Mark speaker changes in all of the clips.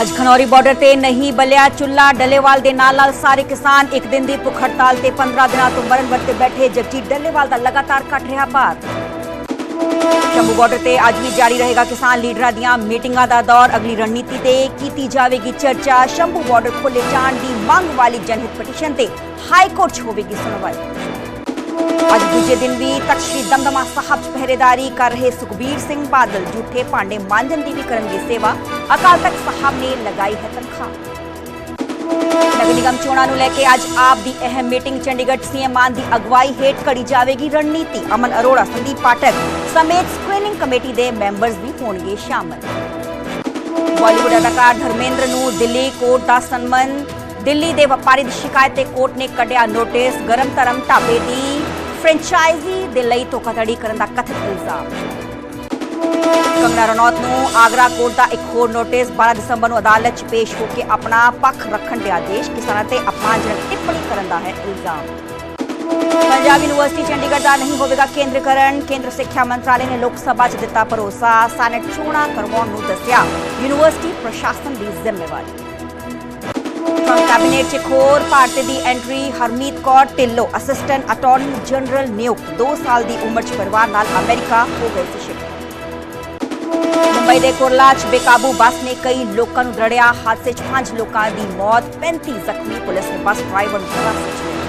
Speaker 1: ਅੱਜ ਖਨੌਰੀ ਬਾਰਡਰ ਤੇ ਨਹੀਂ ਬਲਿਆ ਚੁੱਲਾ ਡੱਲੇਵਾਲ ਦੇ ਨਾਲ ਨਾਲ ਸਾਰੇ ਕਿਸਾਨ ਇੱਕ ਦਿਨ ਦੀ ਭੁੱਖ ਹੜਤਾਲ ਤੇ 15 ਦਿਨਾਂ ਤੋਂ ਮਰਨ ਵਰਤੇ ਬੈਠੇ ਜਗਜੀਤ ਡੱਲੇਵਾਲ ਦਾ ਲਗਾਤਾਰ ਘਟ ਰਿਹਾ ਭਾਰ। ਸ਼ੰਭੂ ਬਾਰਡਰ ਤੇ ਅੱਜ ਵੀ ਜਾਰੀ ਰਹੇਗਾ ਕਿਸਾਨ ਲੀਡਰਾਂ ਦੀਆਂ ਮੀਟਿੰਗਾਂ ਦਾ ਦੌਰ। ਅਗਲੀ ਰਣਨੀਤੀ ਤੇ ਕੀਤੀ ਜਾਵੇਗੀ ਚਰਚਾ। ਸ਼ੰਭੂ ਬਾਰਡਰ ਖੋਲੇ ਜਾਣ ਦੀ ਮੰਗ ਵਾਲੀ ਜਨਹਿਤ ਪਟੀਸ਼ਨ ਤੇ ਹਾਈ ਕੋਰਟ 'ਚ ਹੋਵੇਗੀ ਸੁਣਵਾਈ। ਅੱਜ ਦੂਜੇ ਦਿਨ ਵੀ ਤਖਤ ਸ਼੍ਰੀ ਦਮਦਮਾ ਸਾਹਿਬ ਪਹਿਰੇਦਾਰੀ ਕਰ ਰਹੇ ਸੁਖਬੀਰ ਸਿੰਘ ਬਾਦਲ ਝੂਠੇ ਭਾਂਡੇ ਮਾਂਜਣ ਦੀ ਵੀ ਕਰਨਗੇ ਸੇਵਾ। ਅਕਾਲ ਤਖਤ ਸਾਹਿਬ ਨੇ ਲਗਾਈ ਹੈ ਤਨਖਾਹ। ਨਗਰ ਨਿਗਮ ਚੋਣਾਂ ਨੂੰ ਲੈ ਕੇ ਅੱਜ ਆਪ ਦੀ ਅਹਿਮ ਮੀਟਿੰਗ ਚੰਡੀਗੜ੍ਹ ਸੀਐਮ ਮਾਨ ਦੀ ਅਗਵਾਈ ਹੇਠ ਘੜੀ ਜਾਵੇਗੀ ਰਣਨੀਤੀ। ਅਮਨ ਅਰੋੜਾ, ਸੰਦੀਪ ਪਾਠਕ ਸਮੇਤ ਸਕ੍ਰੀਨਿੰਗ ਕਮੇਟੀ ਦੇ ਮੈਂਬਰਸ ਵੀ ਹੋਣਗੇ ਸ਼ਾਮਲ। ਬਾਲੀਵੁੱਡ ਅਦਾਕਾਰ ਧਰਮੇਂਦਰ ਨੂੰ ਦਿੱਲੀ ਕੋਰਟ ਦਾ ਸੰਮਨ ਦਿੱਲੀ ਦੇ ਵਪਾਰੀ ਦੀ ਸ਼ਿਕਾਇਤ ਤੇ ਕੋਰਟ ਨੇ ਕੱਢਿਆ ਨੋਟਿਸ ਗਰਮ ਧਰਮ ਢਾਬੇ ਦੀ ਫਰੈਂਚਾਈਜ਼ੀ ਦੇ ਲਈ ਧੋਖਾਧੜੀ ਕਰਨ ਦਾ ਕਥਿਤ ਇਲਜ਼ਾਮ ਕੰਗਨਾ ਰਣੌਤ ਨੂੰ ਆਗਰਾ ਕੋਰਟ ਦਾ ਇੱਕ ਹੋਰ ਨੋਟਿਸ 12 ਦਸੰਬਰ ਨੂੰ ਅਦਾਲਤ 'ਚ ਪੇਸ਼ ਹੋ ਕੇ ਆਪਣਾ ਪੱਖ ਰੱਖਣ ਦੇ ਆਦੇਸ਼ ਕਿਸਾਨਾਂ ਤੇ ਅਪਮਾਨਜਨਕ ਟਿੱਪਣੀ ਕਰਨ ਦਾ ਹੈ ਇਲਜ਼ਾਮ ਪੰਜਾਬ ਯੂਨੀਵਰਸਿਟੀ ਚੰਡੀਗੜ੍ਹ ਦਾ ਨਹੀਂ ਹੋਵੇਗਾ ਕੇਂਦਰੀਕਰਨ ਕੇਂਦਰ ਸਿੱਖਿਆ ਮੰਤਰਾਲੇ ਨੇ ਲੋਕ ਸਭਾ 'ਚ ਦਿੱਤਾ ਭਰੋਸਾ ਸੈਨੇਟ ਚੋਣਾਂ ਕਰਵਾਉਣ ਨੂੰ ਦੱਸਿਆ ਯੂਨੀਵਰਸਿਟੀ ਪ੍ਰਸ਼ਾਸਨ ਦੀ ਜ਼ਿੰਮੇਵਾਰੀ ਟਰੰਪ ਕੈਬਨਿਟ 'ਚ ਇੱਕ ਹੋਰ ਭਾਰਤੀ ਦੀ entry Harmeet Kaur Dhillon assistant attorney general ਨਿਯੁਕਤ 2 ਸਾਲ ਦੀ ਉਮਰ 'ਚ ਪਰਿਵਾਰ ਨਾਲ ਅਮਰੀਕਾ ਹੋ ਗਏ ਸੀ ਸ਼ਿਫਟ ਮੁੰਬਈ ਦੇ ਕੁਰਲਾ 'ਚ ਬੇਕਾਬੂ ਬੱਸ ਨੇ ਕਈ ਲੋਕਾਂ ਨੂੰ ਦੜਿਆ ਹਾਦਸੇ 'ਚ 5 ਲੋਕਾਂ ਦੀ ਮੌਤ 35 ਜ਼ਖਮੀ ਪੁਲਿਸ ਨੇ ਬੱਸ ਡਰਾਈਵਰ ਨੂੰ ਹਿਰਾਸਤ 'ਚ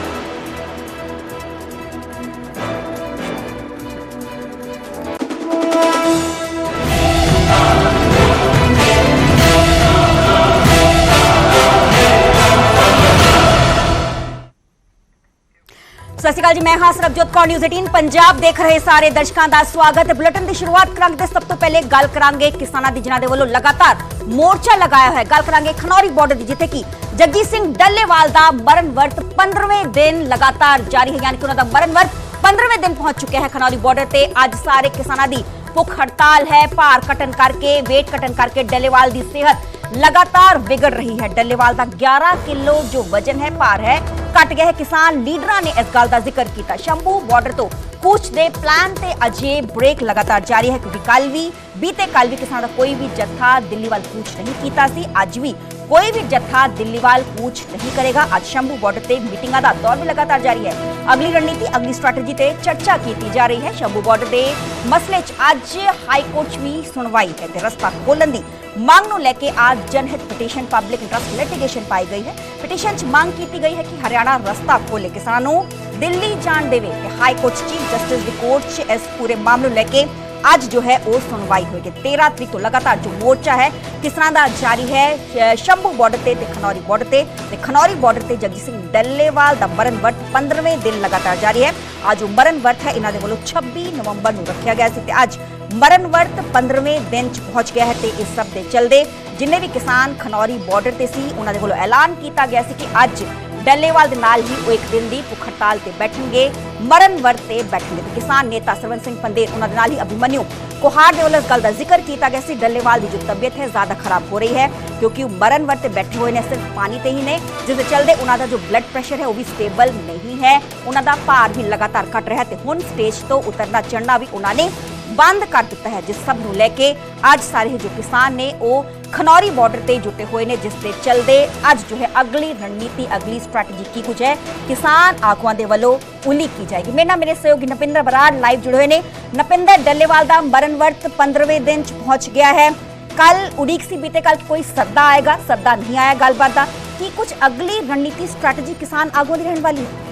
Speaker 1: ਸਤਿ ਸ਼੍ਰੀ ਅਕਾਲ ਜੀ, ਮੈਂ ਹਾਂ ਸਰਬਜੋਤ ਕੌਰ ਨਿਊਜ਼ 18 ਪੰਜਾਬ ਦੇਖ ਰਹੇ ਸਾਰੇ ਦਰਸ਼ਕਾਂ ਦਾ ਸਵਾਗਤ। ਬੁਲੇਟਿਨ ਦੀ ਸ਼ੁਰੂਆਤ ਕਰਾਂਗੇ ਤੇ ਸਭ ਤੋਂ ਪਹਿਲੇ ਗੱਲ ਕਰਾਂਗੇ ਕਿਸਾਨਾਂ ਦੀ, ਜਿਨ੍ਹਾਂ ਦੇ ਵੱਲੋਂ ਲਗਾਤਾਰ ਮੋਰਚਾ ਲਗਾਇਆ ਹੋਇਆ। ਹੈ ਗੱਲ ਕਰਾਂਗੇ ਖਨੌਰੀ ਬਾਰਡਰ ਦੀ, ਜਿੱਥੇ ਕਿ ਜਗਜੀਤ ਸਿੰਘ ਡੱਲੇਵਾਲ ਦਾ ਮਰਨ ਵਰਤ 15ਵੇਂ ਦਿਨ ਲਗਾਤਾਰ ਜਾਰੀ ਹੈ। ਯਾਨੀ ਕਿ ਉਹਨਾਂ ਦਾ ਮਰਨ ਵਰਤ 15ਵੇਂ ਦਿਨ ਪਹੁੰਚ ਚੁੱਕਿਆ ਹੈ ਖਨੌਰੀ ਬਾਰਡਰ ਤੇ। ਅੱਜ ਸਾਰੇ ਕਿਸਾਨਾਂ ਦੀ ਭੁੱਖ ਹੜਤਾਲ ਹੈ, ਭਾਰ ਕਟਨ ਕਰਕੇ, weight ਕਟਨ ਕਰਕੇ ਡੱਲੇਵਾਲ ਦੀ ਸਿਹਤ ਲਗਾਤਾਰ ਵਿਗੜ ਰਹੀ ਹੈ। ਡੱਲੇਵਾਲ ਦਾ 11 ਕਿਲੋ ਜੋ ਵਜਨ ਹੈ, ਭਾਰ ਹੈ, ਘਟ ਗਿਆ ਹੈ। ਕਿਸਾਨ ਲੀਡਰਾਂ ਨੇ ਇਸ ਗੱਲ ਦਾ ਜ਼ਿਕਰ ਕੀਤਾ। ਸ਼ੰਭੂ ਬਾਰਡਰ ਤੋਂ ਕੂਚ ਦੇ ਪਲਾਨ ਤੇ ਅਜੇ ਬ੍ਰੇਕ ਲਗਾਤਾਰ ਜਾਰੀ ਹੈ, ਕਿਉਂਕਿ ਕੱਲ ਵੀ, ਬੀਤੇ ਕੱਲ ਵੀ ਕਿਸਾਨ ਦਾ ਕੋਈ ਵੀ ਜੱਥਾ ਦਿੱਲੀ ਵੱਲ ਕੂਚ ਨਹੀਂ ਕੀਤਾ ਸੀ। ਅੱਜ ਵੀ ਕੋਈ ਵੀ ਜੱਥਾ ਦਿੱਲੀ ਵੱਲ ਕੂਚ ਨਹੀਂ ਕਰੇਗਾ। ਅੱਜ ਸ਼ੰਭੂ ਬਾਰਡਰ ਤੇ ਮੀਟਿੰਗਾਂ ਦਾ ਦੌਰ ਵੀ ਲਗਾਤਾਰ ਜਾਰੀ ਹੈ। ਅਗਲੀ ਰਣਨੀਤੀ, ਅਗਲੀ ਸਟ੍ਰੈਟਜੀ ਤੇ ਚਰਚਾ ਕੀਤੀ ਜਾ ਰਹੀ ਹੈ। ਸ਼ੰਭੂ ਬਾਰਡਰ ਦੇ ਮਸਲੇ 'ਚ ਅੱਜ ਹਾਈ ਕੋਰਟ 'ਚ ਵੀ ਸੁਣਵਾਈ ਹੈ ਤੇ ਰਸਤਾ ਖੋਲਣ ਦੀ ਮੰਗ ਨੂੰ ਲੈ ਕੇ ਅੱਜ ਜਨਹਿਤ ਪਟੀਸ਼ਨ ਪਬਲਿਕ ਇੰਟਰਸਟ ਲਿਟੀਗੇਸ਼ਨ ਪਾਈ ਗਈ ਹੈ। ਪਟੀਸ਼ਨ 'ਚ ਮੰਗ ਕੀਤੀ ਗਈ ਹੈ ਕਿ ਹਰਿਆਣਾ ਰਸਤਾ ਖੋਲੇ ਕਿਸਾਨਾਂ ਨੂੰ ਦਿੱਲੀ ਜਾਣ ਦੇਵੇ ਤੇ ਹਾਈ ਕੋਰਟ ਚੀਫ ਜਸਟਿਸ ਦੀ ਕੋਰਟ 'ਚ ਇਸ ਪੂਰੇ ਮਾਮਲੇ ਨੂੰ ਲੈ ਕੇ ਅੱਜ ਜੋ ਹੈ ਉਹ ਸੁਣਵਾਈ ਹੋਏਗੀ। 13 ਤਰੀਕ ਤੋਂ ਲਗਾਤਾਰ ਜੋ ਮੋਰਚਾ ਹੈ ਕਿਸਾਨਾਂ ਦਾ ਜਾਰੀ ਹੈ ਸ਼ੰਭੂ ਬਾਰਡਰ ਤੇ ਤੇ ਖਨੌਰੀ ਬਾਰਡਰ ਤੇ ਤੇ ਖਨੌਰੀ ਬਾਰਡਰ ਤੇ ਜਗਜੀਤ ਸਿੰਘ ਡੱਲੇਵਾਲ ਦਾ ਮਰਨ ਵਰਤ 15ਵੇਂ ਦਿਨ ਲਗਾਤਾਰ ਜਾਰੀ ਹੈ। ਅੱਜ ਉਹ ਮਰਨ ਵਰਤ ਹੈ, ਇਹਨਾਂ ਦੇ ਵੱਲੋਂ 26 ਨਵੰਬਰ ਨੂੰ ਰੱਖਿਆ ਗਿਆ ਸੀ ਤੇ ਅੱਜ ਮਰਨ ਵਰਤ 15ਵੇਂ ਦਿਨ ਚ ਪਹੁੰਚ ਗਿਆ ਹੈ ਤੇ ਇਸ ਸਭ ਦੇ ਚਲਦੇ ਜਿੰਨੇ ਵੀ ਕਿਸਾਨ ਖਨੌਰੀ ਬਾਰਡਰ ਤੇ ਸੀ, ਉਹਨਾਂ ਦੇ ਵੱਲੋਂ ਐਲਾਨ ਕੀਤਾ ਗਿਆ ਸੀ ਕਿ ਅੱਜ ਡੱਲੇਵਾਲ ਦੇ ਨਾਲ ਹੀ ਉਹ ਇੱਕ ਦਿਨ ਦੀ ਭੁੱਖ ਹੜਤਾਲ ਤੇ ਬੈਠਣਗੇ। ਮਰਨ ਵਰਤ ਤੇ ਬੈਠਣਗੇ। ਤੇ ਕਿਸਾਨ ਨੇਤਾ ਸਰਵਨ ਸਿੰਘ ਪੰਦੇਰ ਉਹਨਾਂ ਦੇ ਨਾਲ ਹੀ ਅਭਿਮਨਿਊ ਕੋਹਾਰ ਦੇ ਵੱਲੋਂ ਗੱਲ ਦਾ ਜ਼ਿਕਰ ਕੀਤਾ ਗਿਆ ਸੀ। ਡੱਲੇਵਾਲ ਦੀ ਜੋ ਤਬੀਅਤ ਹੈ, ਜ਼ਿਆਦਾ ਖਰਾਬ ਹੋ ਰਹੀ ਹੈ, ਕਿਉਂਕਿ ਉਹ ਮਰਨ ਵਰਤ ਤੇ ਬੈਠੇ ਹੋਏ ਨੇ, ਸਿਰਫ ਪਾਣੀ ਤੇ ਹੀ ਨੇ। ਜਿਸ ਦੇ ਚਲਦੇ ਉਹਨਾਂ ਦਾ ਜੋ ਬਲੱਡ ਪ੍ਰੈਸ਼ਰ ਹੈ, ਉਹ ਵੀ ਸਟੇਬਲ ਨਹੀਂ ਹੈ। ਉਹਨਾਂ ਦਾ ਭਾਰ ਵੀ ਲਗਾਤਾਰ ਘਟ ਰਿਹਾ ਤੇ ਹੁਣ ਸਟੇਜ ਤੋਂ ਉਤਰਨਾ ਚੜਨਾ ਵੀ ਉਹਨਾਂ ਨੇ ਬੰਦ ਕਰ ਦਿੱਤਾ ਹੈ। ਜਿਸ ਸਭ ਨੂੰ ਲੈ ਕੇ ਅੱਜ ਸਾਰੇ ਜੋ ਕਿਸਾਨ ਨੇ, ਉਹ ਖਨੌਰੀ ਬਾਰਡਰ ਤੇ ਜੁਟੇ ਹੋਏ ਨੇ, ਜਿਸ ਦੇ ਚਲਦੇ ਅੱਜ ਜੋ ਹੈ ਅਗਲੀ ਰਣਨੀਤੀ, ਅਗਲੀ ਸਟ੍ਰੈਟਜੀ ਕੀ ਕੁਝ ਹੈ, ਕਿਸਾਨ ਆਗੂਆਂ ਦੇ ਵੱਲੋਂ ਉਲੀਕ ਕੀ ਜਾਏਗੀ। ਮੇਰੇ ਨਾਲ ਮੇਰੇ ਸਹਿਯੋਗੀ ਨਪਿੰਦਰ ਬਰਾੜ ਲਾਈਵ ਜੁੜੇ ਹੋਏ ਨੇ। ਨਪਿੰਦਰ, ਡੱਲੇਵਾਲ ਦਾ ਮਰਨ ਵਰਤ 15ਵੇਂ ਦਿਨ ਚ ਪਹੁੰਚ ਗਿਆ ਹੈ। ਕੱਲ ਉਡੀਕ ਸੀ, ਬੀਤੇ ਕੱਲ ਕੋਈ ਸੱਦਾ ਆਏਗਾ, ਸੱਦਾ ਨਹੀਂ ਆਇਆ ਗੱਲਬਾਤ ਦਾ। ਕੀ ਕੁਝ ਅਗਲੀ ਰਣਨੀਤੀ ਸਟ੍ਰੈਟਜੀ ਕਿਸਾਨ ਆਗੂਆਂ ਦੀ ਰਹਿਣ ਵਾਲੀ ਹੈ?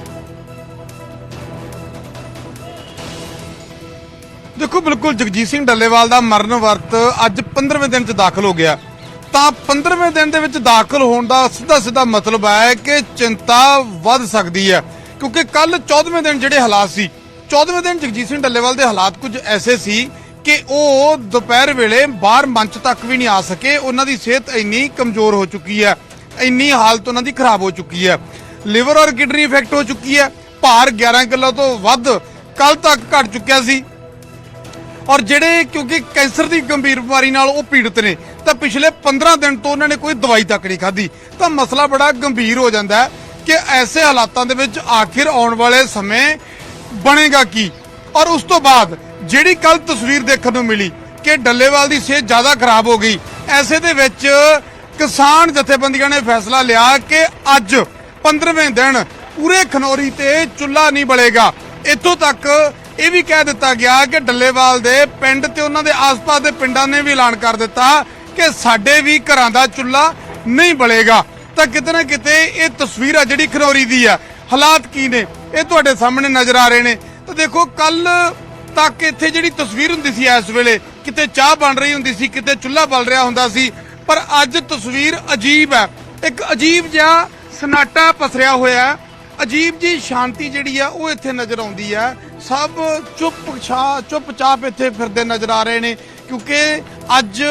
Speaker 2: ਦੇਖੋ, ਬਿਲਕੁਲ ਜਗਜੀਤ ਸਿੰਘ ਡੱਲੇਵਾਲ ਦਾ ਮਰਨ ਵਰਤ ਅੱਜ 15ਵੇਂ ਦਿਨ 'ਚ ਦਾਖਲ ਹੋ ਗਿਆ। ਤਾਂ 15ਵੇਂ ਦਿਨ ਦੇ ਵਿੱਚ ਦਾਖਲ ਹੋਣ ਦਾ ਸਿੱਧਾ ਸਿੱਧਾ ਮਤਲਬ ਹੈ ਕਿ ਚਿੰਤਾ ਵੱਧ ਸਕਦੀ ਹੈ। ਕਿਉਂਕਿ ਕੱਲ 14ਵੇਂ ਦਿਨ ਜਿਹੜੇ ਹਾਲਾਤ ਸੀ 14ਵੇਂ ਦਿਨ ਜਗਜੀਤ ਸਿੰਘ ਡੱਲੇਵਾਲ ਦੇ ਹਾਲਾਤ ਕੁਝ ਐਸੇ ਸੀ ਕਿ ਉਹ ਦੁਪਹਿਰ ਵੇਲੇ ਬਾਹਰ ਮੰਚ ਤੱਕ ਵੀ ਨਹੀਂ ਆ ਸਕੇ। ਉਹਨਾਂ ਦੀ ਸਿਹਤ ਇੰਨੀ ਕਮਜ਼ੋਰ ਹੋ ਚੁੱਕੀ ਹੈ, ਇੰਨੀ ਹਾਲਤ ਉਹਨਾਂ ਦੀ ਖਰਾਬ ਹੋ ਚੁੱਕੀ ਹੈ। ਲਿਵਰ ਔਰ ਕਿਡਨੀ ਇਫੈਕਟ ਹੋ ਚੁੱਕੀ ਹੈ, ਭਾਰ 11 ਕਿਲੋ ਤੋਂ ਵੱਧ ਕੱਲ ਤੱਕ ਘਟ ਚੁੱਕਿਆ ਸੀ। ਔਰ ਜਿਹੜੇ ਕਿਉਂਕਿ ਕੈਂਸਰ ਦੀ ਗੰਭੀਰ ਬਿਮਾਰੀ ਨਾਲ ਉਹ ਪੀੜਤ ਨੇ, ਤਾਂ ਪਿਛਲੇ 15 ਦਿਨ ਤੋਂ ਉਹਨਾਂ ਨੇ ਕੋਈ ਦਵਾਈ ਤੱਕ ਨਹੀਂ ਖਾਧੀ। ਤਾਂ ਮਸਲਾ ਬੜਾ ਗੰਭੀਰ ਹੋ ਜਾਂਦਾ ਹੈ ਕਿ ਐਸੇ ਹਾਲਾਤਾਂ ਦੇ ਵਿੱਚ ਆਖਿਰ ਆਉਣ ਵਾਲੇ ਸਮੇਂ ਬਣੇਗਾ ਕੀ। ਔਰ ਉਸ ਤੋਂ ਬਾਅਦ ਜਿਹੜੀ ਕੱਲ ਤਸਵੀਰ ਦੇਖਣ ਨੂੰ ਮਿਲੀ ਕਿ ਡੱਲੇਵਾਲ ਦੀ ਸਿਹਤ ਜ਼ਿਆਦਾ ਖਰਾਬ ਹੋ ਗਈ, ਐਸੇ ਦੇ ਵਿੱਚ ਕਿਸਾਨ ਜਥੇਬੰਦੀਆਂ ਨੇ ਫੈਸਲਾ ਲਿਆ ਕਿ ਅੱਜ 15ਵੇਂ ਦਿਨ ਪੂਰੇ ਖਨੌਰੀ ਤੇ ਚੁੱਲ੍ਹਾ ਨਹੀਂ ਬਲੇਗਾ। ਇੱਥੋਂ ਤੱਕ ਇਹ ਵੀ ਕਹਿ ਦਿੱਤਾ ਗਿਆ ਕਿ ਡੱਲੇਵਾਲ ਦੇ ਪਿੰਡ ਤੇ ਉਹਨਾਂ ਦੇ ਆਸ-ਪਾਸ ਦੇ ਪਿੰਡਾਂ ਨੇ ਵੀ ਐਲਾਨ ਕਰ ਦਿੱਤਾ ਕਿ ਸਾਡੇ ਵੀ ਘਰਾਂ ਦਾ ਚੁੱਲ੍ਹਾ ਨਹੀਂ ਬਲੇਗਾ। ਤਾਂ ਕਿਤੇ ਨਾ ਕਿਤੇ ਇਹ ਤਸਵੀਰ ਆ ਜਿਹੜੀ ਖਨੌਰੀ ਦੀ ਆ। ਹਾਲਾਤ ਕੀ ਨੇ? ਇਹ ਤੁਹਾਡੇ ਸਾਹਮਣੇ ਨਜ਼ਰ ਆ ਰਹੇ ਨੇ। ਤਾਂ ਦੇਖੋ ਕੱਲ ਤੱਕ ਇੱਥੇ ਜਿਹੜੀ ਤਸਵੀਰ ਹੁੰਦੀ ਸੀ ਇਸ ਵੇਲੇ, ਕਿਤੇ ਚਾਹ ਬਣ ਰਹੀ ਹੁੰਦੀ ਸੀ, ਕਿਤੇ ਚੁੱਲ੍ਹਾ ਬਲ ਰਿਹਾ ਹੁੰਦਾ ਸੀ, ਪਰ ਅੱਜ ਤਸਵੀਰ ਅਜੀਬ ਹੈ ਇੱਕ ਅਜੀਬ ਜਿਹਾ ਸਨਾਟਾ ਪਸਰਿਆ ਹੋਇਆ। ਹੈ ਅਜੀਬ ਜੀ ਸ਼ਾਂਤੀ ਜਿਹੜੀ ਆ, ਉਹ ਇੱਥੇ ਨਜ਼ਰ ਆਉਂਦੀ ਹੈ ਸਭ ਚੁੱਪ ਛਾ, ਚੁੱਪਚਾਪ ਇੱਥੇ ਫਿਰਦੇ ਨਜ਼ਰ ਆ ਰਹੇ ਨੇ, ਕਿਉਂਕਿ ਅੱਜ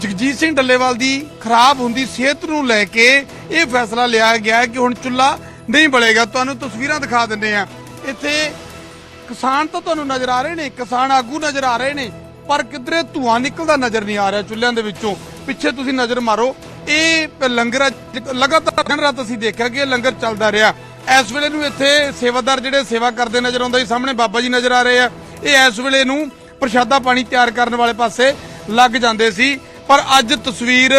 Speaker 2: ਜਗਜੀਤ ਸਿੰਘ ਡੱਲੇਵਾਲ ਦੀ ਖਰਾਬ ਹੁੰਦੀ ਸਿਹਤ ਨੂੰ ਲੈ ਕੇ ਇਹ ਫੈਸਲਾ ਲਿਆ ਗਿਆ ਕਿ ਹੁਣ ਚੁੱਲ੍ਹਾ ਨਹੀਂ ਬਲੇਗਾ। ਤੁਹਾਨੂੰ ਤਸਵੀਰਾਂ ਦਿਖਾ ਦਿੰਦੇ ਆ। ਇੱਥੇ ਕਿਸਾਨ ਤਾਂ ਤੁਹਾਨੂੰ ਨਜ਼ਰ ਆ ਰਹੇ ਨੇ, ਕਿਸਾਨ ਆਗੂ ਨਜ਼ਰ ਆ ਰਹੇ ਨੇ, ਪਰ ਕਿਧਰੇ ਧੂਆਂ ਨਿਕਲਦਾ ਨਜ਼ਰ ਨਹੀਂ ਆ ਰਿਹਾ ਚੁੱਲ੍ਹਿਆਂ ਦੇ ਵਿੱਚੋਂ। ਪਿੱਛੇ ਤੁਸੀਂ ਨਜ਼ਰ ਮਾਰੋ, ਇਹ ਲੰਗਰ ਲਗਾਤਾਰ ਦਿਨ ਰਾਤ ਅਸੀਂ ਦੇਖਿਆ ਕਿ ਇਹ ਲੰਗਰ ਚੱਲਦਾ ਰਿਹਾ। ਇਸ ਵੇਲੇ ਨੂੰ ਇੱਥੇ ਸੇਵਾਦਾਰ ਜਿਹੜੇ ਸੇਵਾ ਕਰਦੇ ਨਜ਼ਰ ਆਉਂਦਾ ਸੀ, ਸਾਹਮਣੇ ਬਾਬਾ ਜੀ ਨਜ਼ਰ ਆ ਰਹੇ ਆ। ਇਹ ਇਸ ਵੇਲੇ ਨੂੰ ਪ੍ਰਸ਼ਾਦਾ ਪਾਣੀ ਤਿਆਰ ਕਰਨ ਵਾਲੇ ਪਾਸੇ ਲੱਗ ਜਾਂਦੇ ਸੀ। ਪਰ ਅੱਜ ਤਸਵੀਰ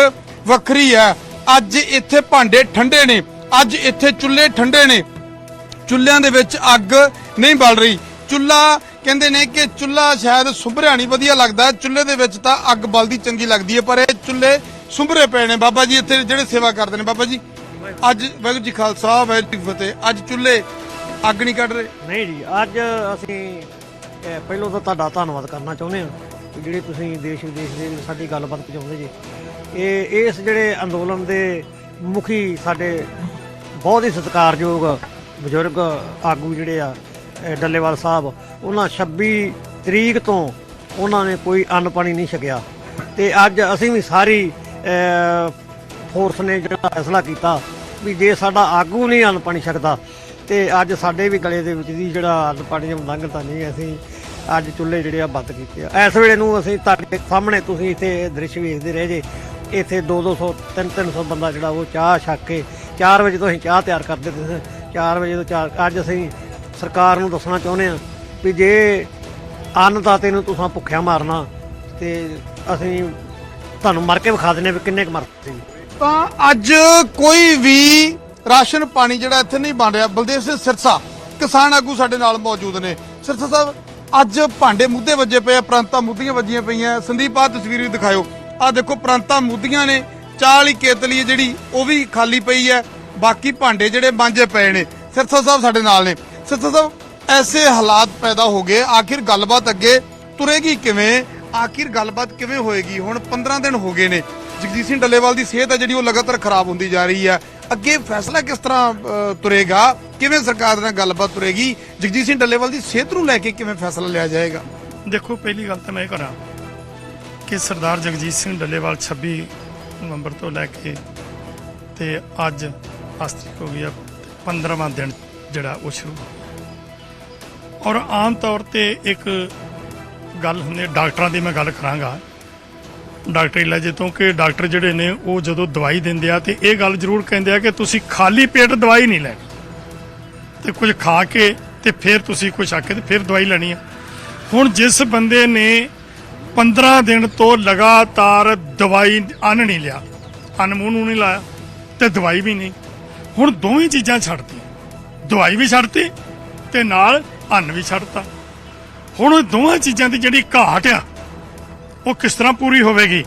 Speaker 2: ਵੱਖਰੀ ਹੈ। ਅੱਜ ਇੱਥੇ ਭਾਂਡੇ ਠੰਡੇ ਨੇ। ਅੱਜ ਇੱਥੇ ਚੁੱਲ੍ਹੇ ਠੰਡੇ ਨੇ। ਚੁੱਲ੍ਹਿਆਂ ਦੇ ਵਿੱਚ ਅੱਗ ਨਹੀਂ ਬਲ ਰਹੀ। ਚੁੱਲ੍ਹਾ ਕਹਿੰਦੇ ਨੇ ਕਿ ਚੁੱਲ੍ਹਾ ਸ਼ਾਇਦ ਸੁੰਭਰਿਆ ਨਹੀਂ। ਵਧੀਆ ਲੱਗਦਾ ਚੁੱਲ੍ਹੇ ਦੇ ਵਿੱਚ ਤਾਂ ਅੱਗ ਬਲਦੀ ਚੰਗੀ ਲੱਗਦੀ ਹੈ। ਪਰ ਇਹ ਚੁੱਲ੍ਹੇ ਸੁੰਭਰੇ ਪਏ ਨੇ। ਬਾਬਾ ਜੀ ਇੱਥੇ ਜਿਹੜੇ ਸੇਵਾ ਕਰਦੇ ਨੇ। ਬਾਬਾ ਜੀ ਅੱਜ ਵਾਹਿਗੁਰੂ ਜੀ ਖਾਲਸਾ ਵਾਹਿਗੁਰੂ ਜੀ ਕੀ ਫਤਿਹ। ਅੱਜ ਚੁੱਲ੍ਹੇ ਅੱਗ ਨਹੀਂ ਕੱਢ ਰਹੇ।
Speaker 3: ਨਹੀਂ ਜੀ ਅੱਜ ਅਸੀਂ ਅਹ, ਪਹਿਲਾਂ ਤਾਂ ਤੁਹਾਡਾ ਧੰਨਵਾਦ ਕਰਨਾ ਚਾਹੁੰਦੇ ਹਾਂ ਕਿ ਜਿਹੜੇ ਤੁਸੀਂ ਦੇਸ਼ ਵਿਦੇਸ਼ ਦੇ ਵਿੱਚ ਸਾਡੀ ਗੱਲਬਾਤ ਪਹੁੰਚਾਉਂਦੇ ਜੀ। ਇਹ ਇਸ ਜਿਹੜੇ ਅੰਦੋਲਨ ਦੇ ਮੁਖੀ ਸਾਡੇ ਬਹੁਤ ਹੀ ਸਤਿਕਾਰਯੋਗ ਬਜ਼ੁਰਗ ਆਗੂ ਜਿਹੜੇ ਆ ਅਹ, ਡੱਲੇਵਾਲ ਸਾਹਿਬ ਉਹਨਾਂ 26 ਤਰੀਕ ਤੋਂ ਉਹਨਾਂ ਨੇ ਕੋਈ ਅੰਨ ਪਾਣੀ ਨਹੀਂ ਛਕਿਆ। ਤੇ ਅੱਜ ਅਸੀਂ ਵੀ ਸਾਰੀ ਅਹ, ਫੋਰਸ ਨੇ ਜਿਹੜਾ ਫੈਸਲਾ ਕੀਤਾ ਵੀ ਜੇ ਸਾਡਾ ਆਗੂ ਨਹੀਂ ਅੰਨ ਪਾਣੀ ਛਕਦਾ ਤੇ ਅੱਜ ਸਾਡੇ ਵੀ ਗਲੇ ਦੇ ਵਿੱਚ ਦੀ ਜਿਹੜਾ ਅੰਨ ਪਾਣੀ ਲੰਘਦਾ ਨਹੀਂ ਅਸੀਂ ਅੱਜ ਚੁੱਲ੍ਹੇ ਜਿਹੜੇ ਆ ਬੰਦ ਕੀਤੇ ਆ। ਇਸ ਵੇਲੇ ਨੂੰ ਅਸੀਂ ਤੁਹਾਡੇ ਸਾਹਮਣੇ ਤੁਸੀਂ ਇੱਥੇ ਦ੍ਰਿਸ਼ ਵੇਖਦੇ ਰਹੇ ਜੇ। ਇੱਥੇ 2-200 3-300 ਬੰਦਾ ਜਿਹੜਾ ਉਹ ਚਾਹ ਛੱਕ ਕੇ 4 ਵਜੇ ਤੋਂ ਅਸੀਂ ਚਾਹ ਤਿਆਰ ਕਰਦੇ ਸੀ। 4 ਵਜੇ ਤੋਂ 4 ਅੱਜ ਅਸੀਂ ਸਰਕਾਰ ਨੂੰ ਦੱਸਣਾ ਚਾਹੁੰਦੇ ਆ ਵੀ ਜੇ ਅੰਨਦਾਤੇ ਨੂੰ ਤੁਸੀਂ ਭੁੱਖਿਆ ਮਾਰਨਾ, ਤੇ ਅਸੀਂ ਤੁਹਾਨੂੰ ਮਰ ਕੇ ਵਿਖਾ ਦਿੰਦੇ ਹਾਂ ਵੀ ਕਿੰਨੇ ਕੁ ਮਰਦੇ ਸੀ
Speaker 2: ਤਾਂ ਅੱਜ ਕੋਈ ਵੀ ਰਾਸ਼ਨ ਪਾਣੀ ਜਿਹੜਾ ਇੱਥੇ ਨਹੀਂ ਬਣ ਰਿਹਾ, ਬਲਦੇਵ ਸਿੰਘ ਸਿਰਸਾ, ਕਿਸਾਨ ਆਗੂ ਸਾਡੇ ਨਾਲ ਮੌਜੂਦ ਨੇ। ਸਿਰਸਾ ਸਾਹਿਬ, ਅੱਜ ਭਾਂਡੇ ਮੁੱਦੇ ਵੱਜੇ ਪਏ ਆ, ਪ੍ਰਾਂਤਾਂ ਮੁੱਦੀਆਂ ਵੱਜੀਆਂ ਪਈਆਂ। ਸੰਦੀਪ, ਆਹ ਤਸਵੀਰ ਵੀ ਦਿਖਾਇਓ। ਆਹ ਦੇਖੋ, ਪ੍ਰਾਂਤਾਂ ਮੁੱਦੀਆਂ ਨੇ ਚਾਹ ਵਾਲੀ ਕੇਤਲੀ ਜਿਹੜੀ, ਉਹ ਵੀ ਖਾਲੀ ਪਈ ਹੈ। ਬਾਕੀ ਭਾਂਡੇ ਜਿਹੜੇ ਮਾਂਜੇ ਪਏ ਨੇ, ਸਿਰਸਾ ਸਾਹਿਬ ਸਾਡੇ ਨਾਲ ਨੇ। ਸਿਰਸਾ ਸਾਹਿਬ, ਐਸੇ ਹਾਲਾਤ ਪੈਦਾ ਹੋ ਗਏ, ਆਖਿਰ ਗੱਲਬਾਤ ਅੱਗੇ ਤੁਰੇਗੀ ਕਿਵੇਂ? ਆਖਿਰ ਗੱਲਬਾਤ ਕਿਵੇਂ ਹੋਏਗੀ? ਹੁਣ 15 ਦਿਨ ਹੋ ਗਏ ਨੇ। ਜਗਜੀਤ ਸਿੰਘ ਡੱਲੇਵਾਲ ਦੀ ਸਿਹਤ ਹੈ ਜਿਹੜੀ ਉਹ ਲਗਾਤਾਰ ਖਰਾਬ ਹੁੰਦੀ ਜਾ ਰਹੀ ਹੈ। ਅੱਗੇ ਫੈਸਲਾ ਕਿਸ ਤਰ੍ਹਾਂ ਤੁਰੇਗਾ? ਕਿਵੇਂ ਸਰਕਾਰ ਨਾਲ ਗੱਲਬਾਤ ਤੁਰੇਗੀ? ਜਗਜੀਤ ਸਿੰਘ ਡੱਲੇਵਾਲ ਦੀ ਸਿਹਤ ਨੂੰ ਲੈ ਕੇ ਕਿਵੇਂ ਫੈਸਲਾ ਲਿਆ ਜਾਏਗਾ?
Speaker 4: ਦੇਖੋ, ਪਹਿਲੀ ਗੱਲ ਤਾਂ ਮੈਂ ਇਹ ਕਰਾਂ ਕਿ ਸਰਦਾਰ ਜਗਜੀਤ ਸਿੰਘ ਡੱਲੇਵਾਲ 26 ਨਵੰਬਰ ਤੋਂ ਲੈ ਕੇ ਤੇ ਅੱਜ ਅਸਤਿਕ ਹੋ ਗਿਆ 15ਵਾਂ ਦਿਨ ਜਿਹੜਾ ਉਹ ਸ਼ੁਰੂ। ਹੋ ਗਿਆ। ਔਰ ਆਮ ਤੌਰ ਤੇ ਇੱਕ ਗੱਲ ਹੁੰਦੀ ਡਾਕਟਰਾਂ ਦੀ ਮੈਂ ਗੱਲ ਕਰਾਂਗਾ। ਡਾਕਟਰੀ ਇਲਾਜ ਤੋਂ ਕਿ ਡਾਕਟਰ ਜਿਹੜੇ ਨੇ ਉਹ ਜਦੋਂ ਦਵਾਈ ਦਿੰਦੇ ਆ ਤੇ ਇਹ ਗੱਲ ਜ਼ਰੂਰ ਕਹਿੰਦੇ ਆ ਕਿ ਤੁਸੀਂ ਖਾਲੀ ਪੇਟ ਦਵਾਈ ਨਹੀਂ ਲੈਣੀ। ਤੇ ਕੁਝ ਖਾ ਕੇ ਤੇ ਫਿਰ ਤੁਸੀਂ ਕੁਝ ਆ ਕੇ ਤੇ ਫਿਰ ਦਵਾਈ ਲੈਣੀ ਆ। ਹੁਣ ਜਿਸ ਬੰਦੇ ਨੇ 15 ਦਿਨ ਤੋਂ ਲਗਾਤਾਰ ਦਵਾਈ ਅੰਨ ਨਹੀਂ ਲਿਆ, ਅੰਨ ਮੂੰਹ ਨੂੰ ਨਹੀਂ ਲਾਇਆ ਤੇ ਦਵਾਈ ਵੀ ਨਹੀਂ, ਹੁਣ ਦੋਵੇਂ ਚੀਜ਼ਾਂ ਛੱਡਤੀ ਦਵਾਈ ਵੀ ਛੱਡਤੀ ਤੇ ਨਾਲ ਅੰਨ ਵੀ ਛੱਡਤਾ। ਹੁਣ ਉਹ ਦੋਵਾਂ ਚੀਜ਼ਾਂ ਦੀ ਜਿਹੜੀ ਘਾਟ ਆ ਉਹ ਕਿਸ ਤਰ੍ਹਾਂ ਪੂਰੀ ਹੋਵੇਗੀ।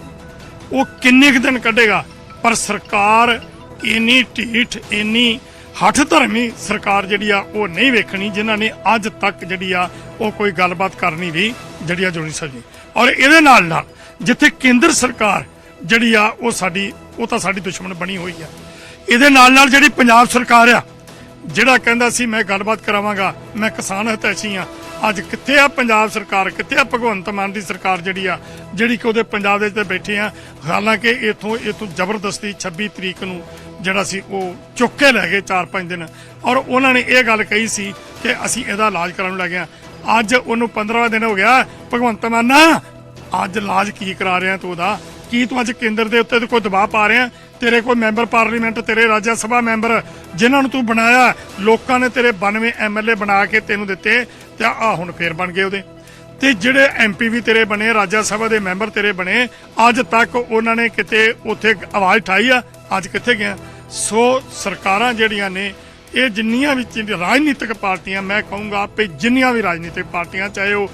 Speaker 4: ਉਹ ਕਿੰਨੇ ਕੁ ਦਿਨ ਕੱਢੇਗਾ? ਪਰ ਸਰਕਾਰ ਇੰਨੀ ਢੀਠ, ਇੰਨੀ ਹੱਠ ਧਰਮੀ ਸਰਕਾਰ ਜਿਹੜੀ ਆ, ਉਹ ਨਹੀਂ ਵੇਖਣੀ, ਜਿਨ੍ਹਾਂ ਨੇ ਅੱਜ ਤੱਕ ਜਿਹੜੀ ਆ, ਉਹ ਕੋਈ ਗੱਲਬਾਤ ਕਰਨੀ ਵੀ ਜਿਹੜੀ ਆ ਜੁੜੀ ਸਕੀ ਔਰ ਇਹਦੇ ਨਾਲ ਨਾਲ ਜਿੱਥੇ ਕੇਂਦਰ ਸਰਕਾਰ ਜਿਹੜੀ ਆ, ਉਹ ਸਾਡੀ, ਉਹ ਤਾਂ ਸਾਡੀ ਦੁਸ਼ਮਣ ਬਣੀ ਹੋਈ ਆ। ਇਹਦੇ ਨਾਲ ਨਾਲ ਜਿਹੜੀ ਪੰਜਾਬ ਸਰਕਾਰ ਆ, ਜਿਹੜਾ ਕਹਿੰਦਾ ਸੀ, ਮੈਂ ਗੱਲਬਾਤ ਕਰਾਵਾਂਗਾ, ਮੈਂ ਕਿਸਾਨ ਹਿਤੈਸ਼ੀ ਆ ਅੱਜ ਕਿੱਥੇ ਆ ਪੰਜਾਬ ਸਰਕਾਰ? ਕਿੱਥੇ ਆ ਭਗਵੰਤ ਮਾਨ ਦੀ ਸਰਕਾਰ ਜਿਹੜੀ ਆ, ਜਿਹੜੀ ਕਿ ਉਹਦੇ ਪੰਜਾਬ ਦੇ ਤੇ ਬੈਠੇ ਆ। ਹਾਲਾਂਕਿ ਇਥੋਂ ਇਥੋਂ ਜ਼ਬਰਦਸਤੀ 26 ਤਰੀਕ ਨੂੰ ਜਿਹੜਾ ਸੀ ਉਹ ਚੁੱਕ ਕੇ ਲੈ ਗਏ 4-5 ਦਿਨ। ਔਰ ਉਹਨਾਂ ਨੇ ਇਹ ਗੱਲ ਕਹੀ ਸੀ ਕਿ ਅਸੀਂ ਇਹਦਾ ਇਲਾਜ ਕਰਾਉਣ ਲੱਗੇ ਆ। ਅੱਜ ਉਹਨੂੰ 15ਵਾਂ ਦਿਨ ਹੋ ਗਿਆ। ਭਗਵੰਤ ਮਾਨ ਅੱਜ ਇਲਾਜ ਕੀ ਕਰਾ ਰਿਹਾ ਤੂੰ ਉਹਦਾ? ਕੀ ਤੂੰ ਅੱਜ ਕੇਂਦਰ ਦੇ ਉੱਤੇ ਕੋਈ ਦਬਾਅ ਪਾ ਰਿਹਾ? ਤੇਰੇ ਕੋਈ ਮੈਂਬਰ ਪਾਰਲੀਮੈਂਟ, ਤੇਰੇ ਰਾਜ ਸਭਾ ਮੈਂਬਰ, ਜਿਨ੍ਹਾਂ ਨੂੰ ਤੂੰ ਬਣਾਇਆ, ਲੋਕਾਂ ਨੇ ਤੇਰੇ 92 ਐਮਐਲਏ ਬਣਾ ਕੇ ਤੈਨੂੰ ਦਿੱਤੇ। ਤੇ ਆ ਹੁਣ ਫੇਰ ਬਣ ਗਏ ਉਹਦੇ। ਤੇ ਜਿਹੜੇ ਐਮਪੀ ਵੀ ਤੇਰੇ ਬਣੇ, ਰਾਜ ਸਭਾ ਦੇ ਮੈਂਬਰ ਤੇਰੇ ਬਣੇ, ਅੱਜ ਤੱਕ ਉਹਨਾਂ ਨੇ ਕਿਤੇ ਉੱਥੇ ਆਵਾਜ਼ ਉਠਾਈ ਆ, ਅੱਜ ਕਿੱਥੇ ਗਿਆ ਸੋ ਸਰਕਾਰਾਂ ਜਿਹੜੀਆਂ ਨੇ, ਇਹ ਜਿੰਨੀਆਂ ਵੀ ਰਾਜਨੀਤਿਕ ਪਾਰਟੀਆਂ, ਮੈਂ ਕਹੂੰਗਾ ਵੀ ਜਿੰਨੀਆਂ ਵੀ ਰਾਜਨੀਤਿਕ ਪਾਰਟੀਆਂ, ਚਾਹੇ ਉਹ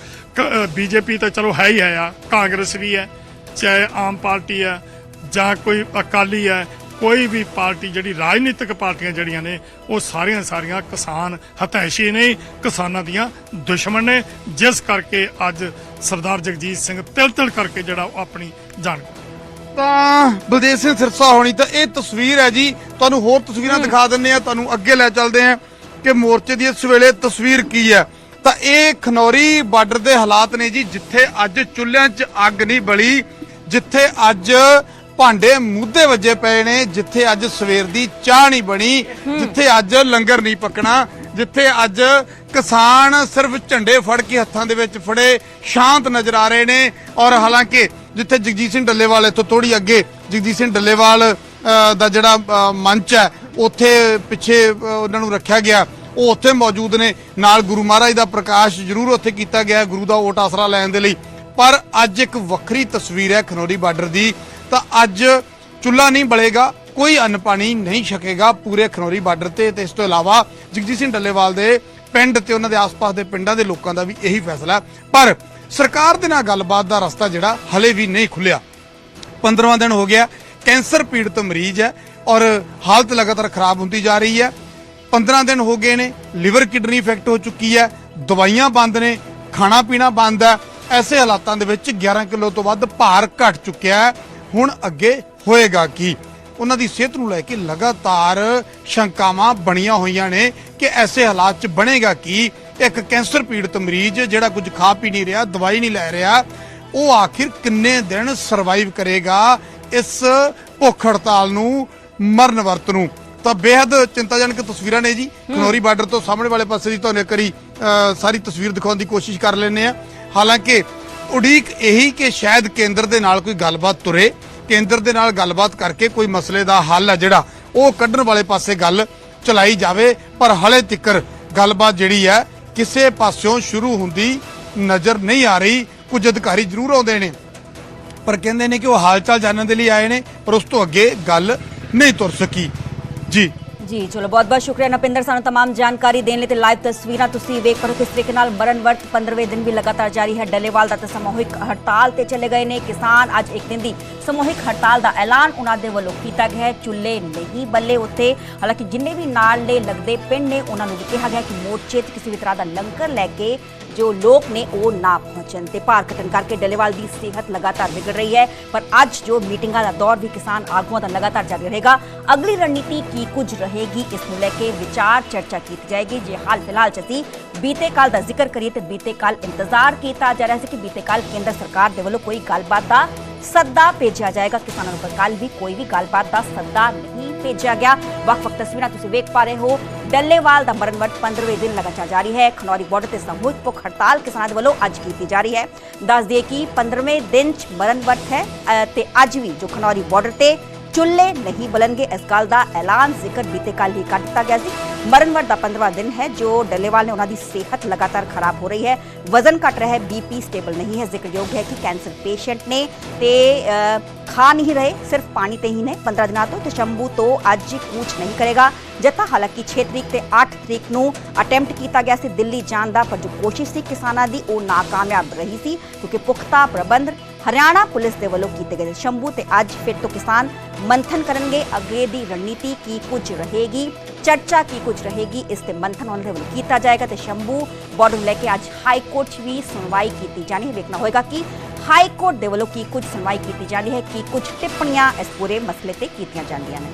Speaker 4: ਬੀਜੇਪੀ ਤਾਂ ਚਲੋ ਹੈ ਹੀ ਹੈ ਆ, ਕਾਂਗਰਸ ਵੀ ਹੈ, ਚਾਹੇ ਆਮ ਪਾਰਟੀ ਹੈ, ਜਾਂ ਕੋਈ ਅਕਾਲੀ ਹੈ ਕੋਈ ਵੀ ਪਾਰਟੀ ਜਿਹੜੀ ਰਾਜਨੀਤਿਕ ਪਾਰਟੀਆਂ ਜਿਹੜੀਆਂ ਨੇ ਉਹ ਸਾਰੀਆਂ ਸਾਰੀਆਂ ਕਿਸਾਨ ਹਤੈਸ਼ੀ ਨੇ ਕਿਸਾਨਾਂ ਦੀਆਂ ਦੁਸ਼ਮਣ ਨੇ। ਜਿਸ ਕਰਕੇ ਅੱਜ ਸਰਦਾਰ ਜਗਜੀਤ ਸਿੰਘ ਤਿਲ ਤਿਲ ਕਰਕੇ ਜਿਹੜਾ ਉਹ ਆਪਣੀ ਜਾਨ
Speaker 2: ਤਾਂ ਬਲਦੇਵ ਸਿੰਘ ਸਿਰਸਾ ਹੋਣੀ ਤਾਂ ਇਹ ਤਸਵੀਰ ਹੈ ਜੀ। ਤੁਹਾਨੂੰ ਹੋਰ ਤਸਵੀਰਾਂ ਦਿਖਾ ਦਿੰਨੇ ਆ ਤੁਹਾਨੂੰ ਅੱਗੇ ਲੈ ਚੱਲਦੇ ਆ ਕਿ ਮੋਰਚੇ ਦੀ ਇਸ ਵੇਲੇ ਤਸਵੀਰ ਕੀ ਹੈ। ਤਾਂ ਇਹ ਖਨੌਰੀ ਬਾਰਡਰ ਦੇ ਹਾਲਾਤ ਨੇ ਜੀ ਜਿੱਥੇ ਅੱਜ ਚੁੱਲ੍ਹਿਆਂ 'ਚ ਅੱਗ ਨਹੀਂ ਬਲੀ ਜਿੱਥੇ ਅੱਜ ਭਾਂਡੇ ਮੁੱਦੇ ਵੱਜੇ ਪਏ ਨੇ ਜਿੱਥੇ ਅੱਜ ਸਵੇਰ ਦੀ ਚਾਹ ਨਹੀਂ ਬਣੀ ਜਿੱਥੇ ਅੱਜ ਲੰਗਰ ਨਹੀਂ ਪੱਕਣਾ ਜਿੱਥੇ ਅੱਜ ਕਿਸਾਨ ਸਿਰਫ ਝੰਡੇ ਫੜ ਕੇ ਹੱਥਾਂ ਦੇ ਵਿੱਚ ਫੜੇ ਸ਼ਾਂਤ ਨਜ਼ਰ ਆ ਰਹੇ ਨੇ ਔਰ ਹਾਲਾਂਕਿ ਜਿੱਥੇ ਜਗਜੀਤ ਸਿੰਘ ਡੱਲੇਵਾਲ ਇੱਥੋਂ ਥੋੜੀ ਅੱਗੇ ਜਗਜੀਤ ਸਿੰਘ ਡੱਲੇਵਾਲ ਦਾ ਜਿਹੜਾ ਮੰਚ ਹੈ ਉੱਥੇ ਪਿੱਛੇ ਉਹਨਾਂ ਨੂੰ ਰੱਖਿਆ ਗਿਆ ਉਹ ਉੱਥੇ ਮੌਜੂਦ ਨੇ। ਨਾਲ ਗੁਰੂ ਮਹਾਰਾਜ ਦਾ ਪ੍ਰਕਾਸ਼ ਜ਼ਰੂਰ ਉੱਥੇ ਕੀਤਾ ਗਿਆ ਗੁਰੂ ਦਾ ਓਟ ਆਸਰਾ ਲੈਣ ਦੇ ਲਈ। ਪਰ ਅੱਜ ਇੱਕ ਵੱਖਰੀ ਤਸਵੀਰ ਹੈ ਖਨੌਰੀ ਬਾਰਡਰ ਦੀ ਤਾਂ ਅੱਜ ਚੁੱਲਾ ਨਹੀਂ ਬਲੇਗਾ, ਕੋਈ ਅੰਨ ਪਾਣੀ ਨਹੀਂ ਛਕੇਗਾ ਪੂਰੇ ਖਨੌਰੀ ਬਾਰਡਰ ਤੇ। ਤੇ ਇਸ ਤੋਂ ਇਲਾਵਾ ਜਗਜੀਤ ਸਿੰਘ ਡੱਲੇਵਾਲ ਦੇ ਪਿੰਡ ਤੇ ਉਹਨਾਂ ਦੇ ਆਸ-ਪਾਸ ਦੇ ਪਿੰਡਾਂ ਦੇ ਲੋਕਾਂ ਦਾ ਵੀ ਇਹੀ ਫੈਸਲਾ ਪਰ ਸਰਕਾਰ ਦੇ ਨਾਲ ਗੱਲਬਾਤ ਦਾ ਰਸਤਾ ਜਿਹੜਾ ਹਲੇ ਵੀ ਨਹੀਂ ਖੁੱਲਿਆ 15ਵਾਂ ਦਿਨ ਹੋ ਗਿਆ, ਕੈਂਸਰ ਪੀੜਤ ਮਰੀਜ਼ ਹੈ ਔਰ ਹਾਲਤ ਲਗਾਤਾਰ ਖਰਾਬ ਹੁੰਦੀ ਜਾ ਰਹੀ ਹੈ। 15 ਦਿਨ ਹੋ ਗਏ ਨੇ, ਲਿਵਰ ਕਿਡਨੀ ਇਫੈਕਟ ਹੋ ਚੁੱਕੀ ਹੈ, ਦਵਾਈਆਂ ਬੰਦ ਨੇ, ਖਾਣਾ ਪੀਣਾ ਬੰਦ ਹੈ। ਐਸੇ ਹਾਲਾਤਾਂ ਦੇ ਵਿੱਚ 11 ਕਿਲੋ ਤੋਂ ਵੱਧ ਭਾਰ ਘਟ ਚੁੱਕਿਆ ਹੈ। ਹੁਣ ਅੱਗੇ ਹੋਏਗਾ ਕੀ? ਉਹਨਾਂ ਦੀ ਸਿਹਤ ਨੂੰ ਲੈ ਕੇ ਲਗਾਤਾਰ ਸ਼ੰਕਾਵਾਂ ਬਣੀਆਂ ਹੋਈਆਂ ਨੇ ਕਿ ਐਸੇ ਹਾਲਾਤ 'ਚ ਬਣੇਗਾ ਕੀ? ਇੱਕ ਕੈਂਸਰ ਪੀੜਤ ਮਰੀਜ਼ ਜਿਹੜਾ ਕੁਝ ਖਾ ਪੀ ਨਹੀਂ ਰਿਹਾ ਦਵਾਈ ਨਹੀਂ ਲੈ ਰਿਹਾ ਉਹ ਆਖਿਰ ਕਿੰਨੇ ਦਿਨ ਸਰਵਾਈਵ ਕਰੇਗਾ ਇਸ ਭੁੱਖ ਹੜਤਾਲ ਨੂੰ ਮਰਨ ਵਰਤ ਨੂੰ? ਤਾਂ ਬੇहद ਚਿੰਤਾਜਨਕ ਤਸਵੀਰਾਂ ਨੇ ਜੀ। ਖਨੌਰੀ ਬਾਰਡਰ ਤੋਂ ਸਾਹਮਣੇ ਵਾਲੇ ਪਾਸੇ ਦੀ ਤੁਹਾਨੂੰ ਅ, ਸਾਰੀ ਤਸਵੀਰ ਦਿਖਾਉਣ ਦੀ ਕੋਸ਼ਿਸ਼ ਕਰ ਲੈਂਦੇ ਆ ਹਾਲਾਂਕਿ ਉਡੀਕ ਇਹੀ ਕਿ ਸ਼ਾਇਦ ਕੇਂਦਰ ਦੇ ਨਾਲ ਕੋਈ ਗੱਲਬਾਤ ਤੁਰੇ। ਕੇਂਦਰ ਦੇ ਨਾਲ ਗੱਲਬਾਤ ਕਰਕੇ ਕੋਈ ਮਸਲੇ ਦਾ ਹੱਲ ਹੈ ਜਿਹੜਾ ਉਹ ਕੱਢਣ ਵਾਲੇ ਪਾਸੇ ਗੱਲ ਚਲਾਈ ਜਾਵੇ, ਪਰ ਹਲੇ ਤੱਕਰ ਗੱਲਬਾਤ ਜਿਹੜੀ ਹੈ ਕਿਸੇ ਪਾਸਿਓਂ ਸ਼ੁਰੂ ਹੁੰਦੀ ਨਜ਼ਰ ਨਹੀਂ ਆ ਰਹੀ। ਕੁਝ ਅਧਿਕਾਰੀ ਜ਼ਰੂਰ ਆਉਂਦੇ ਨੇ, ਪਰ ਕਹਿੰਦੇ ਨੇ ਕਿ ਉਹ ਹਾਲਚਾਲ ਜਾਣਨ ਦੇ ਲਈ ਆਏ ਨੇ, ਪਰ ਉਸ ਤੋਂ ਅੱਗੇ ਗੱਲ ਨਹੀਂ ਤੁਰ ਸਕੀ। ਜੀ।
Speaker 1: ਜੀ ਚਲੋ ਬਹੁਤ ਬਹੁਤ ਸ਼ੁਕਰੀਆ ਨਪਿੰਦਰ ਸਾਨੂੰ तमाम ਜਾਣਕਾਰੀ ਦੇਣ ਲਈ ਤੇ ਲਾਈਵ ਤਸਵੀਰਾਂ ਤੁਸੀਂ ਵੇਖ ਪਾ ਰਹੇ ਹੋ ਕਿਸ ਤਰੀਕੇ ਨਾਲ ਮਰਨ ਵਰਤ 15ਵੇਂ ਦਿਨ ਵੀ ਲਗਾਤਾਰ ਜਾਰੀ ਹੈ ਡੱਲੇਵਾਲ ਦਾ ਤਾਂ ਸਮੂਹਿਕ ਹੜਤਾਲ ਤੇ ਚਲੇ ਗਏ ਨੇ ਕਿਸਾਨ ਅੱਜ ਇੱਕ ਦਿਨ ਦੀ ਸਮੂਹਿਕ ਹੜਤਾਲ ਦਾ ਐਲਾਨ ਉਹਨਾਂ ਦੇ ਵੱਲੋਂ ਕੀਤਾ ਗਿਆ ਹੈ ਚੁੱਲ੍ਹੇ ਨਹੀਂ ਬੱਲੇ ਉੱਥੇ ਹਾਲਾਂਕਿ ਜਿੰਨੇ ਵੀ ਨਾਲ ਦੇ ਲੱਗਦੇ ਪਿੰਡ ਨੇ ਉਹਨਾਂ ਨੂੰ ਵੀ ਕਿਹਾ ਗਿਆ ਕਿ ਮੋਰਚੇ 'ਚ ਕਿਸੇ ਵੀ ਤਰ੍ਹਾਂ ਦਾ ਲੰਗਰ ਲੈ ਕੇ ਜੋ ਲੋਕ ਨੇ ਉਹ ਨਾ ਪਹੁੰਚਣ ਤੇ ਭਾਰ ਘਟਣ ਕਰਕੇ ਡੱਲੇਵਾਲ ਦੀ ਸਿਹਤ ਲਗਾਤਾਰ ਵਿਗੜ ਰਹੀ ਹੈ। ਪਰ ਅੱਜ ਜੋ ਮੀਟਿੰਗਾਂ ਦਾ ਦੌਰ ਵੀ ਕਿਸਾਨ ਆਗੂਆਂ ਦਾ ਲਗਾਤਾਰ ਜਾਰੀ ਰਹੇਗਾ, ਅਗਲੀ ਰਣਨੀਤੀ ਕੀ ਕੁਝ ਰਹੇਗੀ, ਇਸ ਨੂੰ ਲੈ ਕੇ ਵਿਚਾਰ ਚਰਚਾ ਕੀਤੀ ਜਾਏਗੀ। ਜੇ ਹਾਲ ਫਿਲਹਾਲ ਚ ਅਸੀਂ ਬੀਤੇ ਕੱਲ ਦਾ ਜ਼ਿਕਰ ਕਰੀਏ ਤੇ ਬੀਤੇ ਕੱਲ ਇੰਤਜ਼ਾਰ ਕੀਤਾ ਜਾ ਰਿਹਾ ਸੀ ਕਿ ਬੀਤੇ ਕੱਲ ਕੇਂਦਰ ਸਰਕਾਰ ਦੇ ਵੱਲੋਂ ਕੋਈ ਗੱਲਬਾਤ ਦਾ ਸੱਦਾ ਭੇਜਿਆ ਜਾਏਗਾ। ਕਿਸਾਨਾਂ ਨੂੰ ਪਰ ਕੱਲ ਵੀ ਕੋਈ ਵੀ ਗੱਲਬਾਤ ਦਾ ਸੱਦਾ ਭੇਜਿਆ ਗਿਆ। ਵੱਖ-ਵੱਖ ਤਸਵੀਰਾਂ ਤੁਸੀਂ ਵੇਖ ਪਾ ਰਹੇ ਹੋ। ਡੱਲੇਵਾਲ ਦਾ ਮਰਨ 15ਵੇਂ ਦਿਨ ਲਗਾਤਾਰ ਜਾਰੀ ਹੈ। ਖਨੌਰੀ ਬਾਰਡਰ ਤੇ ਸਮੂਹਿਕ ਭੁੱਖ ਹੜਤਾਲ ਕਿਸਾਨਾਂ ਦੇ ਵੱਲੋਂ ਅੱਜ ਕੀਤੀ ਜਾ ਰਹੀ ਹੈ। ਦੱਸ ਦਈਏ ਕਿ 15ਵੇਂ ਦਿਨ ਚ ਮਰਨ ਵਰਤ ਹੈ ਅ, ਤੇ ਅੱਜ ਵੀ ਜੋ ਖਨੌਰੀ ਬਾਰਡਰ ਤੇ ਚੁੱਲ੍ਹੇ ਨਹੀਂ ਬਲਣਗੇ ਇਸ ਗੱਲ ਦਾ ਐਲਾਨ ਜ਼ਿਕਰ ਬੀਤੇ ਕੱਲ ਹੀ ਕਰ ਦਿੱਤਾ ਗਿਆ ਸੀ। ਮਰਨਵਰ ਦਾ 15ਵਾਂ ਦਿਨ ਹੈ, ਜੋ ਡੱਲੇਵਾਲ ਨੇ ਉਹਨਾਂ ਦੀ ਸਿਹਤ ਲਗਾਤਾਰ ਖਰਾਬ ਹੋ ਰਹੀ ਹੈ। ਵਜ਼ਨ ਘਟ ਰਿਹਾ ਹੈ ਬੀਪੀ ਸਟੇਬਲ ਨਹੀਂ ਹੈ। ਜ਼ਿਕਰਯੋਗ ਹੈ ਕਿ ਕੈਂਸਰ ਪੇਸ਼ੈਂਟ ਨੇ ਤੇ ਖਾ ਨਹੀਂ ਰਹੇ, ਸਿਰਫ ਪਾਣੀ ਤੇ ਹੀ ਨੇ। 15 ਦਿਨਾਂ ਤੋਂ ਤੇ ਸ਼ੰਭੂ ਤੋਂ ਅੱਜ ਕੂਚ ਨਹੀਂ ਕਰੇਗਾ। ਜਥਾ ਹਾਲਾਂਕਿ 6 ਤਰੀਕ ਤੇ 8 ਤਰੀਕ ਨੂੰ ਅਟੈਂਪਟ ਕੀਤਾ ਗਿਆ ਸੀ। ਦਿੱਲੀ ਜਾਣ ਦਾ ਪਰ ਜੋ ਕੋਸ਼ਿਸ਼ ਸੀ। ਕਿਸਾਨਾਂ ਦੀ ਉਹ ਨਾਕਾਮਯਾਬ ਰਹੀ ਸੀ, ਕਿਉਂਕਿ ਪੁਖਤਾ ਪ੍ਰਬੰਧ ਹਰਿਆਣਾ ਪੁਲਿਸ ਦੇ ਵੱਲੋਂ ਕੀਤੇ ਗਏ ਸ਼ੰਭੂ ਤੇ ਅੱਜ ਫਿਰ ਤੋਂ ਕਿਸਾਨ ਮੰਥਨ ਕਰਨਗੇ। ਅੱਗੇ ਦੀ ਰਣਨੀਤੀ ਕੀ ਕੁਝ ਰਹੇਗੀ? ਚਰਚਾ ਕੀ ਕੁਝ ਰਹੇਗੀ? ਇਸ ਤੇ ਮੰਥਨ ਉਹਨਾਂ ਦੇ ਵੱਲੋਂ ਕੀਤਾ ਜਾਏਗਾ ਤੇ ਸ਼ੰਭੂ ਬਾਰਡਰ ਨੂੰ ਲੈ ਕੇ ਅੱਜ ਹਾਈ ਕੋਰਟ 'ਚ ਵੀ ਸੁਣਵਾਈ ਕੀਤੀ ਜਾਣੀ ਹੈ। ਵੇਖਣਾ ਹੋਏਗਾ ਕਿ ਹਾਈ ਕੋਰਟ ਦੇ ਵੱਲੋਂ ਕੀ ਕੁਝ ਸੁਣਵਾਈ ਕੀਤੀ ਜਾਂਦੀ ਹੈ, ਕੀ ਕੁਝ ਟਿੱਪਣੀਆਂ ਇਸ ਪੂਰੇ ਮਸਲੇ ਤੇ ਕੀਤੀਆਂ ਜਾਂਦੀਆਂ ਨੇ।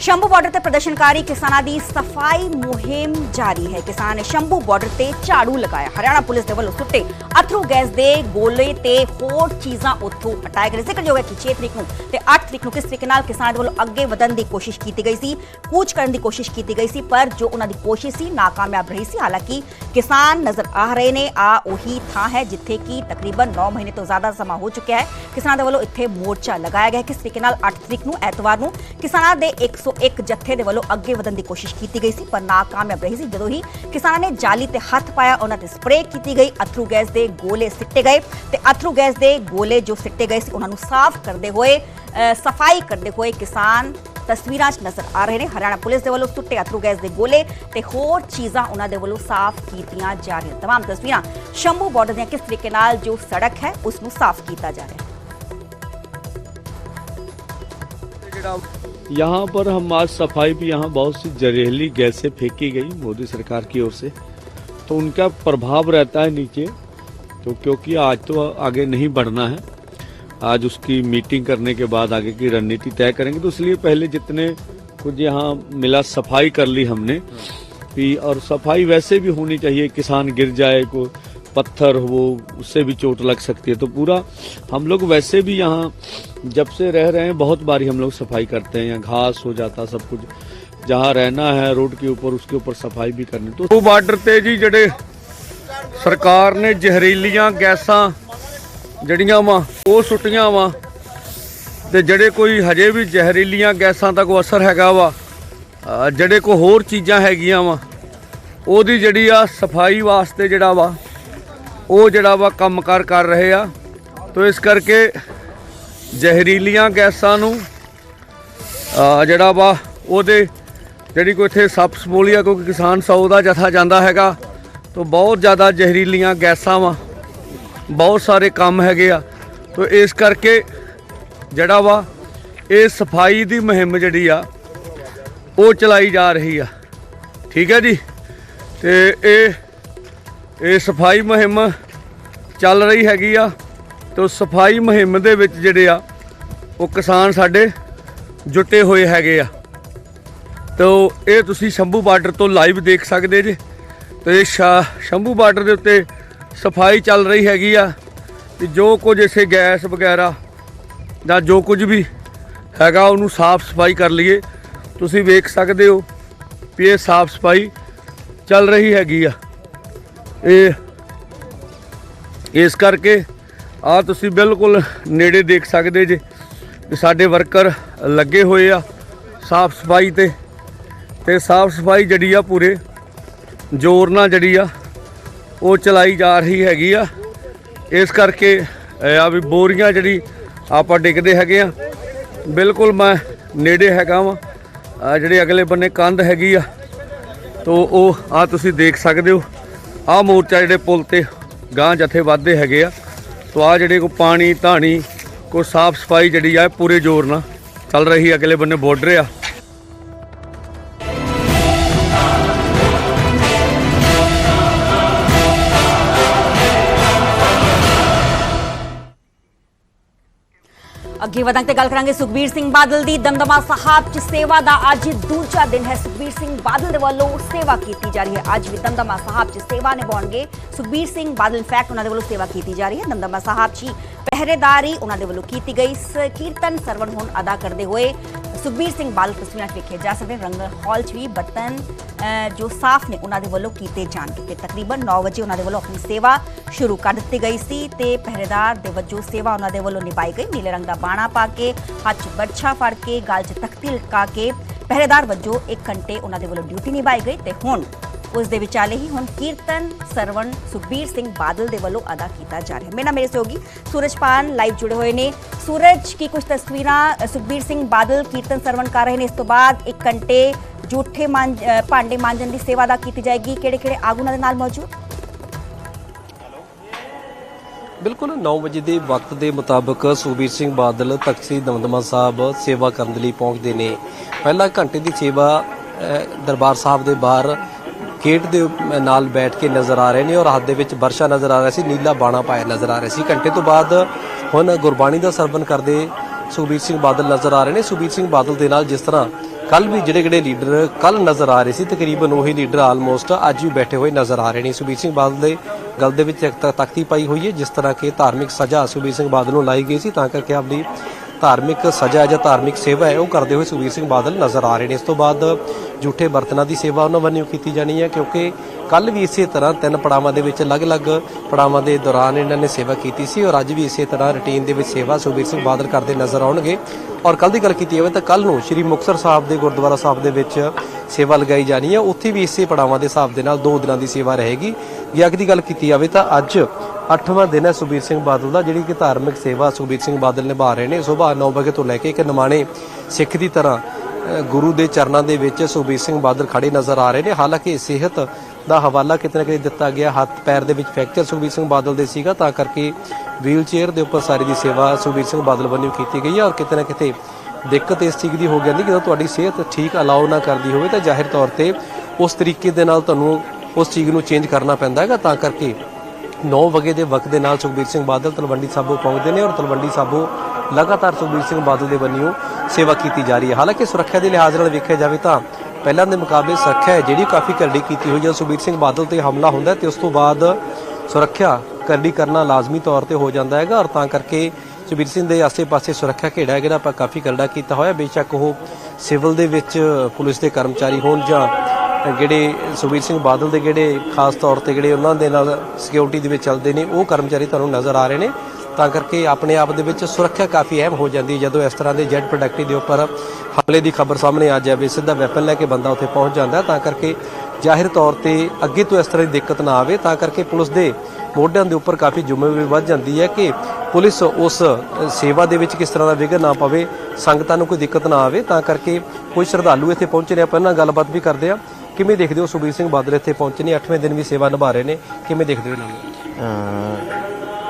Speaker 1: ਸ਼ੰਭੂ ਬਾਰਡਰ ਤੇ ਪ੍ਰਦਰਸ਼ਨਕਾਰੀ ਕਿਸਾਨਾਂ ਦੀ ਸਫ਼ਾਈ ਮੁਹਿੰਮ ਜਾਰੀ ਹੈ। ਕਿਸਾਨਾਂ ਨੇ ਸ਼ੰਭੂ ਬਾਰਡਰ ਤੇ ਝਾੜੂ ਲਗਾਇਆ। ਹਰਿਆਣਾ ਪੁਲਿਸ ਦੇ ਵੱਲੋਂ ਸੁੱਟੇ ਅਥਰੂ ਗੈਸ ਦੇ ਗੋਲੇ ਤੇ ਹੋਰ ਚੀਜ਼ਾਂ ਉੱਥੋਂ ਹਟਾਏ ਗਏ। ਜ਼ਿਕਰਯੋਗ ਹੈ ਕਿ 6 ਤਰੀਕ ਨੂੰ ਤੇ 8 ਤਰੀਕ ਨੂੰ ਕਿਸ ਤਰੀਕੇ ਨਾਲ ਕਿਸਾਨਾਂ ਦੇ ਵੱਲੋਂ ਅੱਗੇ ਵਧਣ ਦੀ ਕੋਸ਼ਿਸ਼ ਕੀਤੀ ਗਈ ਸੀ, ਕੂਚ ਕਰਨ ਦੀ ਕੋਸ਼ਿਸ਼ ਕੀਤੀ ਗਈ ਸੀ, ਪਰ ਜੋ ਉਹਨਾਂ ਦੀ ਕੋਸ਼ਿਸ਼ ਸੀ, ਨਾਕਾਮਯਾਬ ਰਹੀ ਸੀ। ਹਾਲਾਂਕਿ ਕਿਸਾਨ ਨਜ਼ਰ ਆ ਰਹੇ ਨੇ, ਆ ਉਹੀ ਥਾਂ ਹੈ ਜਿੱਥੇ ਕਿ ਤਕਰੀਬਨ 9 ਮਹੀਨੇ ਤੋਂ ਜ਼ਿਆਦਾ ਸਮਾਂ ਹੋ ਚੁੱਕਿਆ ਹੈ। ਕਿਸਾਨਾਂ ਦੇ ਵੱਲੋਂ ਇੱਥੇ ਮੋਰਚਾ ਲਗਾਇਆ ਗਿਆ ਕਿਸ ਤਰੀਕੇ ਨਾਲ 8 ਤਰੀਕ ਨੂੰ, ਐਤਵਾਰ ਨੂੰ ਕਿਸਾਨਾਂ ਦੇ 101 ਜੱਥੇ ਦੇ ਵੱਲੋਂ ਅੱਗੇ ਵਧਣ ਦੀ ਕੋਸ਼ਿਸ਼ ਕੀਤੀ ਗਈ ਸੀ ਪਰ ਨਾਕਾਮਯਾਬ ਰਹੀ ਸੀ। ਜਦੋਂ ਹੀ ਕਿਸਾਨਾਂ ਨੇ ਜਾਲੀ ਤੇ ਹੱਥ ਪਾਇਆ ਉਹਨਾਂ ਤੇ ਸਪਰੇਅ ਕੀਤੀ ਗਈ। ਅਥਰੂ ਗੈਸ ਦੇ ਗੋਲੇ ਸਿੱਟੇ ਗਏ ਤੇ ਅਥਰੂ ਗੈਸ ਦੇ ਗੋਲੇ ਜੋ ਸਿੱਟੇ ਗਏ ਸੀ ਉਹਨਾਂ ਨੂੰ ਸਾਫ਼ ਕਰਦੇ ਹੋਏ ਅ, ਸਫ਼ਾਈ ਕਰਦੇ ਹੋਏ ਕਿਸਾਨ ਤਸਵੀਰਾਂ 'ਚ ਨਜ਼ਰ ਆ ਰਹੇ ਨੇ। ਹਰਿਆਣਾ ਪੁਲਿਸ ਦੇ ਵੱਲੋਂ ਸੁੱਟੇ ਅਥਰੂ ਗੈਸ ਦੇ ਗੋਲੇ ਤੇ ਹੋਰ ਚੀਜ਼ਾਂ ਉਹਨਾਂ ਦੇ ਵੱਲੋਂ ਸਾਫ਼ ਕੀਤੀਆਂ ਜਾ ਰਹੀਆਂ। ਤਮਾਮ ਤਸਵੀਰਾਂ ਸ਼ੰਭੂ ਬਾਰਡਰ ਦੀਆਂ ਕਿਸ ਤਰੀਕੇ ਨਾਲ ਜੋ ਸੜਕ ਹੈ ਉਸ ਨੂੰ ਸਾਫ਼ ਕੀਤਾ ਜਾ ਰਿਹਾ ਹੈ।
Speaker 5: यहाँ पर हम आज सफ़ाई भी यहाँ बहुत सी जहरीली गैसें फेंकी गई मोदी सरकार की ओर से। तो उनका प्रभाव रहता है नीचे तो क्योंकि आज तो आगे नहीं बढ़ना है। आज उसकी मीटिंग करने के बाद आगे की रणनीति तय करेंगे। तो इसलिए पहले जितने कुछ यहाँ मिला सफ़ाई कर ली हमने भी और सफ़ाई वैसे भी होनी चाहिए किसान गिर जाए को पत्थर हो उससे भी चोट लग सकती है तो पूरा हम लोग वैसे भी यहाँ जब से रह रहे हैं बहुत बारी हम लोग सफाई करते हैं यहाँ घास हो जाता सब कुछ जहाँ रहना है रोड के ऊपर उसके ऊपर सफाई भी करनी तो ਬਾਰਡਰ ਤੇ ਜੀ ਜਿਹੜੇ ਸਰਕਾਰ ਨੇ ਜ਼ਹਿਰੀਲੀਆਂ ਗੈਸਾਂ ਜਿਹੜੀਆਂ ਵਾ ਉਹ ਸੁੱਟੀਆਂ ਵਾ ਤੇ ਜਿਹੜੇ ਕੋਈ ਹਜੇ ਵੀ ਜ਼ਹਿਰੀਲੀਆਂ ਗੈਸਾਂ ਦਾ ਕੋਈ ਅਸਰ ਹੈਗਾ ਵਾ ਅਹ ਜਿਹੜੇ ਕੋ ਹੋਰ ਚੀਜ਼ਾਂ ਹੈਗੀਆਂ ਵਾ ਉਹਦੀ ਜਿਹੜੀ ਆ ਸਫਾਈ ਵਾਸਤੇ ਜਿਹੜਾ ਵਾ ਉਹ ਜਿਹੜਾ ਵਾ ਕੰਮਕਾਰ ਕਰ ਰਹੇ ਆ। ਤੋ ਇਸ ਕਰਕੇ ਜ਼ਹਿਰੀਲੀਆਂ ਗੈਸਾਂ ਨੂੰ ਜਿਹੜਾ ਵਾ ਉਹਦੇ ਜਿਹੜੀ ਕੋਈ ਇੱਥੇ ਸੱਪ ਸਮੋਲੀਆ ਕਿਉਂਕਿ ਕਿਸਾਨ ਸੌ ਦਾ ਜਥਾ ਜਾਂਦਾ ਹੈਗਾ, ਤੋ ਬਹੁਤ ਜ਼ਿਆਦਾ ਜ਼ਹਿਰੀਲੀਆਂ ਗੈਸਾਂ ਵਾ, ਬਹੁਤ ਸਾਰੇ ਕੰਮ ਹੈਗੇ ਆ। ਤੋ ਇਸ ਕਰਕੇ ਜਿਹੜਾ ਵਾ ਇਹ ਸਫ਼ਾਈ ਦੀ ਮੁਹਿੰਮ ਜਿਹੜੀ ਆ, ਉਹ ਚਲਾਈ ਜਾ ਰਹੀ ਆ। ਠੀਕ ਹੈ ਜੀ? ਤੇ ਇਹ ਇਹ ਸਫ਼ਾਈ ਮੁਹਿੰਮ ਚੱਲ ਰਹੀ ਹੈਗੀ ਆ ਤੇ ਸਫ਼ਾਈ ਮੁਹਿੰਮ ਦੇ ਵਿੱਚ ਜਿਹੜੇ ਆ, ਉਹ ਕਿਸਾਨ ਸਾਡੇ ਜੁਟੇ ਹੋਏ ਹੈਗੇ ਆ। ਤੋ ਇਹ ਤੁਸੀਂ ਸ਼ੰਭੂ ਬਾਰਡਰ ਤੋਂ ਲਾਈਵ ਦੇਖ ਸਕਦੇ ਜੇ। ਤੇ ਇਹ ਸ਼ਾ- ਸ਼ੰਭੂ ਬਾਰਡਰ ਦੇ ਉੱਤੇ ਸਫ਼ਾਈ ਚੱਲ ਰਹੀ ਹੈਗੀ ਆ। ਤੇ ਜੋ ਕੁਝ ਇਸੇ ਗੈਸ ਵਗੈਰਾ ਜਾਂ ਜੋ ਕੁਝ ਵੀ ਹੈਗਾ, ਉਹਨੂੰ ਸਾਫ਼ ਸਫ਼ਾਈ ਕਰ ਲਈਏ। ਤੁਸੀਂ ਵੇਖ ਸਕਦੇ ਹੋ ਵੀ ਇਹ ਸਾਫ਼ ਸਫ਼ਾਈ ਚੱਲ ਰਹੀ ਹੈਗੀ ਆ। ਇਹ, ਇਸ ਕਰਕੇ ਆ ਤੁਸੀਂ ਬਿਲਕੁਲ ਨੇੜੇ ਦੇਖ ਸਕਦੇ ਜੇ ਸਾਡੇ ਵਰਕਰ ਲੱਗੇ ਹੋਏ ਆ ਸਾਫ਼ ਸਫ਼ਾਈ ਤੇ। ਤੇ ਸਾਫ਼ ਸਫ਼ਾਈ ਜਿਹੜੀ ਆ ਪੂਰੇ ਜ਼ੋਰ ਨਾਲ ਜਿਹੜੀ ਆ ਉਹ ਚਲਾਈ ਜਾ ਰਹੀ ਹੈਗੀ ਆ। ਇਸ ਕਰਕੇ ਆ ਵੀ ਬੋਰੀਆਂ ਜਿਹੜੀ ਆਪਾਂ ਡਿੱਗਦੇ ਹੈਗੇ ਆ, ਬਿਲਕੁਲ ਮੈਂ ਨੇੜੇ ਹੈਗਾ ਵਾਂ। ਜਿਹੜੇ ਅਗਲੇ ਬੰਨੇ ਕੰਧ ਹੈਗੀ ਆ, ਤੋ ਉਹ ਆ ਤੁਸੀਂ ਦੇਖ ਸਕਦੇ ਹੋ। ਆ ਮੋਰਚਾ ਜਿਹੜੇ ਪੁਲ ਤੇ ਗਾਂ ਜਥੇ ਵੱਧਦੇ ਹੈਗੇ ਆ, ਤੋ ਆ ਜਿਹੜੇ ਕੋ ਪਾਣੀ, ਧਾਣੀ, ਕੋ ਸਾਫ਼ ਸਫ਼ਾਈ ਜਿਹੜੀ ਆ ਪੂਰੇ ਜ਼ੋਰ ਨਾਲ ਚੱਲ ਰਹੀ ਅਗਲੇ ਬੰਨੇ ਬਾਰਡਰ ਆ।
Speaker 1: ਅੱਗੇ ਵਧਾਂਗੇ ਤੇ ਗੱਲ ਕਰਾਂਗੇ ਸੁਖਬੀਰ ਸਿੰਘ ਬਾਦਲ ਦੀ। ਦਮਦਮਾ ਸਾਹਿਬ 'ਚ ਸੇਵਾ ਦਾ ਅੱਜ ਦੂਜਾ ਦਿਨ ਹੈ। ਸੁਖਬੀਰ ਸਿੰਘ ਬਾਦਲ ਦੇ ਵੱਲੋਂ ਸੇਵਾ ਕੀਤੀ ਜਾ ਰਹੀ ਹੈ। ਅੱਜ ਵੀ ਦਮਦਮਾ ਸਾਹਿਬ 'ਚ ਸੇਵਾ ਨਿਭਾਉਣਗੇ। ਸੁਖਬੀਰ ਸਿੰਘ ਬਾਦਲ ਇਨਫੈਕਟ ਉਹਨਾਂ ਦੇ ਵੱਲੋਂ ਸੇਵਾ ਕੀਤੀ ਜਾ ਰਹੀ ਹੈ। ਦਮਦਮਾ ਸਾਹਿਬ 'ਚ ਹੀ ਪਹਿਰੇਦਾਰੀ ਉਹਨਾਂ ਦੇ ਵੱਲੋਂ ਕੀਤੀ ਗਈ ਕੀਰਤਨ ਸਰਵਣ ਹੁਣ ਅਦਾ ਕਰਦੇ ਹੋਏ ਸੁਖਬੀਰ ਸਿੰਘ ਬਾਦਲ ਤਸਵੀਰਾਂ 'ਚ ਜਾ ਸਕਦੇ ਰੰਗ ਹਾਲ 'ਚ ਵੀ ਬਰਤਨ ਜੋ ਸਾਫ਼ ਨੇ ਉਹਨਾਂ ਦੇ ਵੱਲੋਂ ਕੀਤੇ ਜਾਣਗੇ। ਤੇ ਤਕਰੀਬਨ 9 ਵਜੇ ਉਹਨਾਂ ਦੇ ਵੱਲੋਂ ਆਪਣੀ ਸੇਵਾ ਸ਼ੁਰੂ ਕਰ ਦਿੱਤੀ ਗਈ ਸੀ ਤੇ ਪਹਿਰੇਦਾਰ ਦੇ ਵਜੋਂ ਸੇਵਾ ਉਹਨਾਂ ਦੇ ਵੱਲੋਂ ਨਿਭਾਈ ਗਈ। ਨੀਲੇ ਰੰਗ ਦਾ ਬਾਣਾ ਪਾ ਕੇ, ਹੱਥ 'ਚ ਬਰਛਾ ਫੜ ਕੇ, ਗਾਲ 'ਚ ਤਖਤੀ ਲਟਕਾ ਕੇ ਪਹਿਰੇਦਾਰ ਵਜੋਂ 1 ਘੰਟੇ ਉਹਨਾਂ ਦੇ ਵੱਲੋਂ ਡਿਊਟੀ ਨਿਭਾਈ ਗਈ ਤੇ ਹੁਣ ਉਸ ਦੇ ਵਿਚਾਲੇ ਹੀ ਹੁਣ ਕੀਰਤਨ ਸਰਵਣ ਸੁਖਬੀਰ ਸਿੰਘ ਬਾਦਲ ਦੇ ਵੱਲੋਂ ਅਦਾ ਕੀਤਾ ਜਾ ਰਿਹਾ ਹੈ ਮੇਰਾ ਮੇਰੇ ਸਹਿਯੋਗੀ ਸੂਰਜ ਲਾਈਵ ਜੁੜੇ ਹੋਏ ਨੇ ਸੂਰਜ ਕੀ ਕੁਝ ਤਸਵੀਰਾਂ ਸੁਖਬੀਰ ਸਿੰਘ ਬਾਦਲ ਕੀਰਤਨ ਸਰਵਣ ਕਰ ਰਹੇ ਨੇ ਇਸ ਤੋਂ ਬਾਅਦ 1 ਘੰਟੇ ਜੂਠੇ ਭਾਂਡੇ ਮਾਂਜਣ ਦੀ ਸੇਵਾ ਦਾ ਕੀਤੀ ਜਾਏਗੀ ਕਿਹੜੇ ਕਿਹੜੇ ਆਗੂ ਦੇ ਨਾਲ ਮੌਜੂਦ
Speaker 6: ਬਿਲਕੁਲ 9 ਵਜੇ ਦੇ ਵਕਤ ਦੇ ਮੁਤਾਬਕ ਸੁਖਬੀਰ ਸਿੰਘ ਬਾਦਲ ਤਖਤ ਸ੍ਰੀ ਦਮਦਮਾ ਸਾਹਿਬ ਸੇਵਾ ਕਰਨ ਦੇ ਲਈ ਪਹੁੰਚਦੇ ਨੇ ਪਹਿਲਾ ਘੰਟੇ ਦੀ ਸੇਵਾ ਦਰਬਾਰ ਸਾਹਿਬ ਦੇ ਬਾਹਰ ਗੇਟ ਦੇ ਨਾਲ ਬੈਠ ਕੇ ਨਜ਼ਰ ਆ ਰਹੇ ਨੇ ਔਰ ਹੱਥ ਦੇ ਵਿੱਚ ਵਰਸ਼ਾ ਨਜ਼ਰ ਆ ਰਿਹਾ ਸੀ, ਨੀਲਾ ਬਾਣਾ ਪਾਇਆ ਨਜ਼ਰ ਆ ਰਿਹਾ ਸੀ। ਘੰਟੇ ਤੋਂ ਬਾਅਦ ਹੁਣ ਗੁਰਬਾਣੀ ਦਾ ਸਰਵਨ ਕਰਦੇ ਸੁਖਬੀਰ ਸਿੰਘ ਬਾਦਲ ਨਜ਼ਰ ਆ ਰਹੇ ਨੇ। ਸੁਖਬੀਰ ਸਿੰਘ ਬਾਦਲ ਦੇ ਨਾਲ ਜਿਸ ਤਰ੍ਹਾਂ ਕੱਲ ਵੀ ਜਿਹੜੇ ਜਿਹੜੇ ਲੀਡਰ ਕੱਲ ਨਜ਼ਰ ਆ ਰਹੇ ਸੀ, ਤਕਰੀਬਨ ਉਹੀ ਲੀਡਰ ਆਲਮੋਸਟ ਅੱਜ ਵੀ ਬੈਠੇ ਹੋਏ ਨਜ਼ਰ ਆ ਰਹੇ ਨੇ। ਸੁਖਬੀਰ ਸਿੰਘ ਬਾਦਲ ਦੇ ਗੱਲ ਦੇ ਵਿੱਚ ਇੱਕ ਤਖਤੀ ਪਾਈ ਹੋਈ ਹੈ, ਜਿਸ ਤਰ੍ਹਾਂ ਕਿ ਧਾਰਮਿਕ ਸਜ਼ਾ ਸੁਖਬੀਰ ਸਿੰਘ ਬਾਦਲ ਨੂੰ ਲਾਈ ਗਈ ਸੀ, ਤਾਂ ਕਰਕੇ ਆਪਣੀ ਧਾਰਮਿਕ ਸਜ਼ਾ ਜਾਂ ਧਾਰਮਿਕ ਸੇਵਾ ਹੈ, ਉਹ ਕਰਦੇ ਹੋਏ ਸੁਖਬੀਰ ਸਿੰਘ ਬਾਦਲ ਨਜ਼ਰ ਆ ਰਹੇ ਨੇ। ਇਸ ਤੋਂ ਬਾਅਦ ਝੂਠੇ ਬਰਤਨਾਂ ਦੀ ਸੇਵਾ ਉਹਨਾਂ ਵੱਲੋਂ ਕੀਤੀ ਜਾਣੀ ਹੈ, ਕਿਉਂਕਿ ਕੱਲ ਵੀ ਇਸੇ ਤਰ੍ਹਾਂ ਤਿੰਨ ਪੜਾਵਾਂ ਦੇ ਵਿੱਚ ਅਲੱਗ-ਅਲੱਗ ਪੜਾਵਾਂ ਦੇ ਦੌਰਾਨ ਇਹਨਾਂ ਨੇ ਸੇਵਾ ਕੀਤੀ ਸੀ ਔਰ ਅੱਜ ਵੀ ਇਸੇ ਤਰ੍ਹਾਂ ਰੁਟੀਨ ਦੇ ਵਿੱਚ ਸੇਵਾ ਸੁਖਬੀਰ ਸਿੰਘ ਬਾਦਲ ਕਰਦੇ ਨਜ਼ਰ ਆਉਣਗੇ। ਔਰ ਕੱਲ ਦੀ ਗੱਲ ਕੀਤੀ ਜਾਵੇ ਤਾਂ ਕੱਲ ਨੂੰ ਸ੍ਰੀ ਮੁਕਤਸਰ ਸਾਹਿਬ ਦੇ, ਗੁਰਦੁਆਰਾ ਸਾਹਿਬ ਦੇ ਵਿੱਚ ਸੇਵਾ ਲਗਾਈ ਜਾਣੀ ਹੈ। ਉੱਥੇ ਵੀ ਇਸੇ ਪੜਾਵਾਂ ਦੇ ਹਿਸਾਬ ਦੇ ਨਾਲ ਦੋ ਦਿਨਾਂ ਦੀ ਸੇਵਾ ਰਹੇਗੀ। ਜੇ ਅੱਗ ਦੀ ਗੱਲ ਕੀਤੀ ਜਾਵੇ ਤਾਂ ਅੱਜ 8ਵਾਂ ਦਿਨ ਹੈ ਸੁਖਬੀਰ ਸਿੰਘ ਬਾਦਲ ਦਾ, ਜਿਹੜੀ ਕਿ ਧਾਰਮਿਕ ਸੇਵਾ ਸੁਖਬੀਰ ਸਿੰਘ ਬਾਦਲ ਨਿਭਾ ਰਹੇ ਨੇ। ਸੁਬਾਹ 9 ਵਜੇ ਤੋਂ ਲੈ ਕੇ ਇੱਕ ਨਿਮਾਣੇ ਸਿੱਖ ਦੀ ਤਰ੍ਹਾਂ ਗੁਰੂ ਦੇ ਚਰਨਾਂ ਦੇ ਵਿੱਚ ਸੁਖਬੀਰ ਸਿੰਘ ਬਾਦਲ ਖੜੇ ਨਜ਼ਰ ਆ ਰਹੇ ਨੇ। ਹਾਲਾਂਕਿ ਸਿਹਤ ਦਾ ਹਵਾਲਾ ਕਿਤੇ ਨਾ ਕਿਤੇ ਦਿੱਤਾ ਗਿਆ, ਹੱਥ ਪੈਰ ਦੇ ਵਿੱਚ ਫ੍ਰੈਕਚਰ ਸੁਖਬੀਰ ਸਿੰਘ ਬਾਦਲ ਦੇ ਸੀਗਾ, ਤਾਂ ਕਰਕੇ ਵੀਲ ਚੇਅਰ ਦੇ ਉੱਪਰ ਸਾਰੀ ਦੀ ਸੇਵਾ ਸੁਖਬੀਰ ਸਿੰਘ ਬਾਦਲ ਵੱਲੋਂ ਕੀਤੀ ਗਈ ਹੈ ਔਰ ਕਿਤੇ ਨਾ ਕਿਤੇ ਦਿੱਕਤ ਇਸ ਚੀਜ਼ ਦੀ ਹੋ ਜਾਂਦੀ ਕਿ ਜਦੋਂ ਤੁਹਾਡੀ ਸਿਹਤ ਠੀਕ ਅਲਾਉ ਨਾ ਕਰਦੀ ਹੋਵੇ ਤਾਂ ਜ਼ਾਹਿਰ ਤੌਰ ਤੇ ਉਸ ਤਰੀਕੇ ਦੇ ਨਾਲ ਤੁਹਾਨੂੰ ਉਸ ਚੀਜ਼ ਨੂੰ ਚੇਂਜ ਕਰਨਾ ਪੈਂਦਾ ਹੈਗਾ, ਤਾਂ ਕਰਕੇ 9 ਵਜੇ ਦੇ ਵਕਤ ਦੇ ਨਾਲ ਸੁਖਬੀਰ ਸਿੰਘ ਬਾਦਲ, ਤਲਵੰਡੀ ਸਾਬੋ ਪਹੁੰਚਦੇ ਨੇ ਔਰ ਤਲਵੰਡੀ ਸਾਬੋ ਲਗਾਤਾਰ ਸੁਖਬੀਰ ਸਿੰਘ ਬਾਦਲ ਦੇ ਵੱਲੋਂ ਸੇਵਾ ਕੀਤੀ ਜਾ ਰਹੀ ਹੈ। ਹਾਲਾਂਕਿ ਸੁਰੱਖਿਆ ਦੇ ਲਿਹਾਜ਼ ਨਾਲ ਵੇਖਿਆ ਜਾਵੇ ਤਾਂ ਪਹਿਲਾਂ ਦੇ ਮੁਕਾਬਲੇ ਸੁਰੱਖਿਆ ਹੈ ਜਿਹੜੀ ਕਾਫੀ ਕਰੜੀ ਕੀਤੀ ਹੋਈ ਹੈ। ਸੁਖਬੀਰ ਸਿੰਘ ਬਾਦਲ ਤੇ ਹਮਲਾ ਹੁੰਦਾ ਹੈ ਤੇ ਉਸ ਤੋਂ ਬਾਅਦ ਸੁਰੱਖਿਆ ਕਰੜੀ ਕਰਨਾ ਲਾਜ਼ਮੀ ਤੌਰ ਤੇ ਹੋ ਜਾਂਦਾ ਹੈਗਾ ਔਰ ਤਾਂ ਕਰਕੇ ਸੁਖਬੀਰ ਸਿੰਘ ਦੇ ਆਸੇ-ਪਾਸੇ ਸੁਰੱਖਿਆ ਘੇੜਾ ਹੈ ਜਿਹੜਾ ਆਪਾਂ ਕਾਫੀ ਕਰੜਾ ਕੀਤਾ ਹੋਇਆ। ਬੇਸ਼ੱਕ ਉਹ ਸਿਵਲ ਦੇ ਵਿੱਚ ਪੁਲਿਸ ਦੇ ਕਰਮਚਾਰੀ ਹੋਣ ਜਾਂ ਜਿਹੜੇ ਸੁਖਬੀਰ ਸਿੰਘ ਬਾਦਲ ਦੇ ਜਿਹੜੇ ਖਾਸ ਤੌਰ ਤੇ ਜਿਹੜੇ ਉਹਨਾਂ ਦੇ ਨਾਲ ਸਿਕਿਉਰਿਟੀ ਦੇ ਵਿੱਚ ਚੱਲਦੇ ਨੇ, ਉਹ ਕਰਮਚਾਰੀ ਤੁਹਾਨੂੰ ਨਜ਼ਰ ਆ ਰਹੇ ਨੇ। ਤਾਂ ਕਰਕੇ ਆਪਣੇ ਆਪ ਦੇ ਵਿੱਚ ਸੁਰੱਖਿਆ ਕਾਫੀ ਅਹਿਮ ਹੋ ਜਾਂਦੀ ਹੈ ਜਦੋਂ ਇਸ ਤਰ੍ਹਾਂ ਦੇ ਜੈਟ ਪ੍ਰੋਡਕਟੀ ਦੇ ਉੱਪਰ ਹਮਲੇ ਦੀ ਖਬਰ ਸਾਹਮਣੇ ਆ ਜਾਵੇ, ਸਿੱਧਾ ਵੈਪਨ ਲੈ ਕੇ ਬੰਦਾ ਉੱਥੇ ਪਹੁੰਚ ਜਾਂਦਾ ਤਾਂ ਕਰਕੇ ਜ਼ਾਹਿਰ ਤੌਰ ਤੇ ਅੱਗੇ ਤੋਂ ਇਸ ਤਰ੍ਹਾਂ ਦੀ ਦਿੱਕਤ ਨਾ ਆਵੇ। ਤਾਂ ਕਰਕੇ ਪੁਲਿਸ ਦੇ ਮੋਢਿਆਂ ਦੇ ਉੱਪਰ ਕਾਫੀ ਜ਼ਿੰਮੇਵਾਰੀ ਵੱਧ ਜਾਂਦੀ ਹੈ ਕਿ ਪੁਲਿਸ ਉਸ ਸੇਵਾ ਦੇ ਵਿੱਚ ਕਿਸ ਤਰ੍ਹਾਂ ਦਾ ਵਿਘਨ ਨਾ ਪਵੇ, ਸੰਗਤਾਂ ਨੂੰ ਕੋਈ ਦਿੱਕਤ ਨਾ ਆਵੇ। ਤਾਂ ਕਰਕੇ ਕੋਈ ਸ਼ਰਧਾਲੂ ਇੱਥੇ ਪਹੁੰਚੇ ਨੇ, ਆਪਾਂ ਇਹਨਾਂ ਨਾਲ ਗੱਲਬਾਤ ਵੀ ਕਰਦੇ ਆ ਕਿਵੇਂ ਦੇਖਦੇ ਹੋ ਸੁਖਬੀਰ ਸਿੰਘ ਬਾਦਲ ਇੱਥੇ ਪਹੁੰਚੇ ਨੇ? 8ਵੇਂ ਦਿਨ ਵੀ ਸੇਵਾ ਨਿਭਾ ਰਹੇ ਨੇ। ਕਿਵੇਂ ਦੇਖਦੇ ਹੋ ਇਹਨਾਂ ਨੂੰ?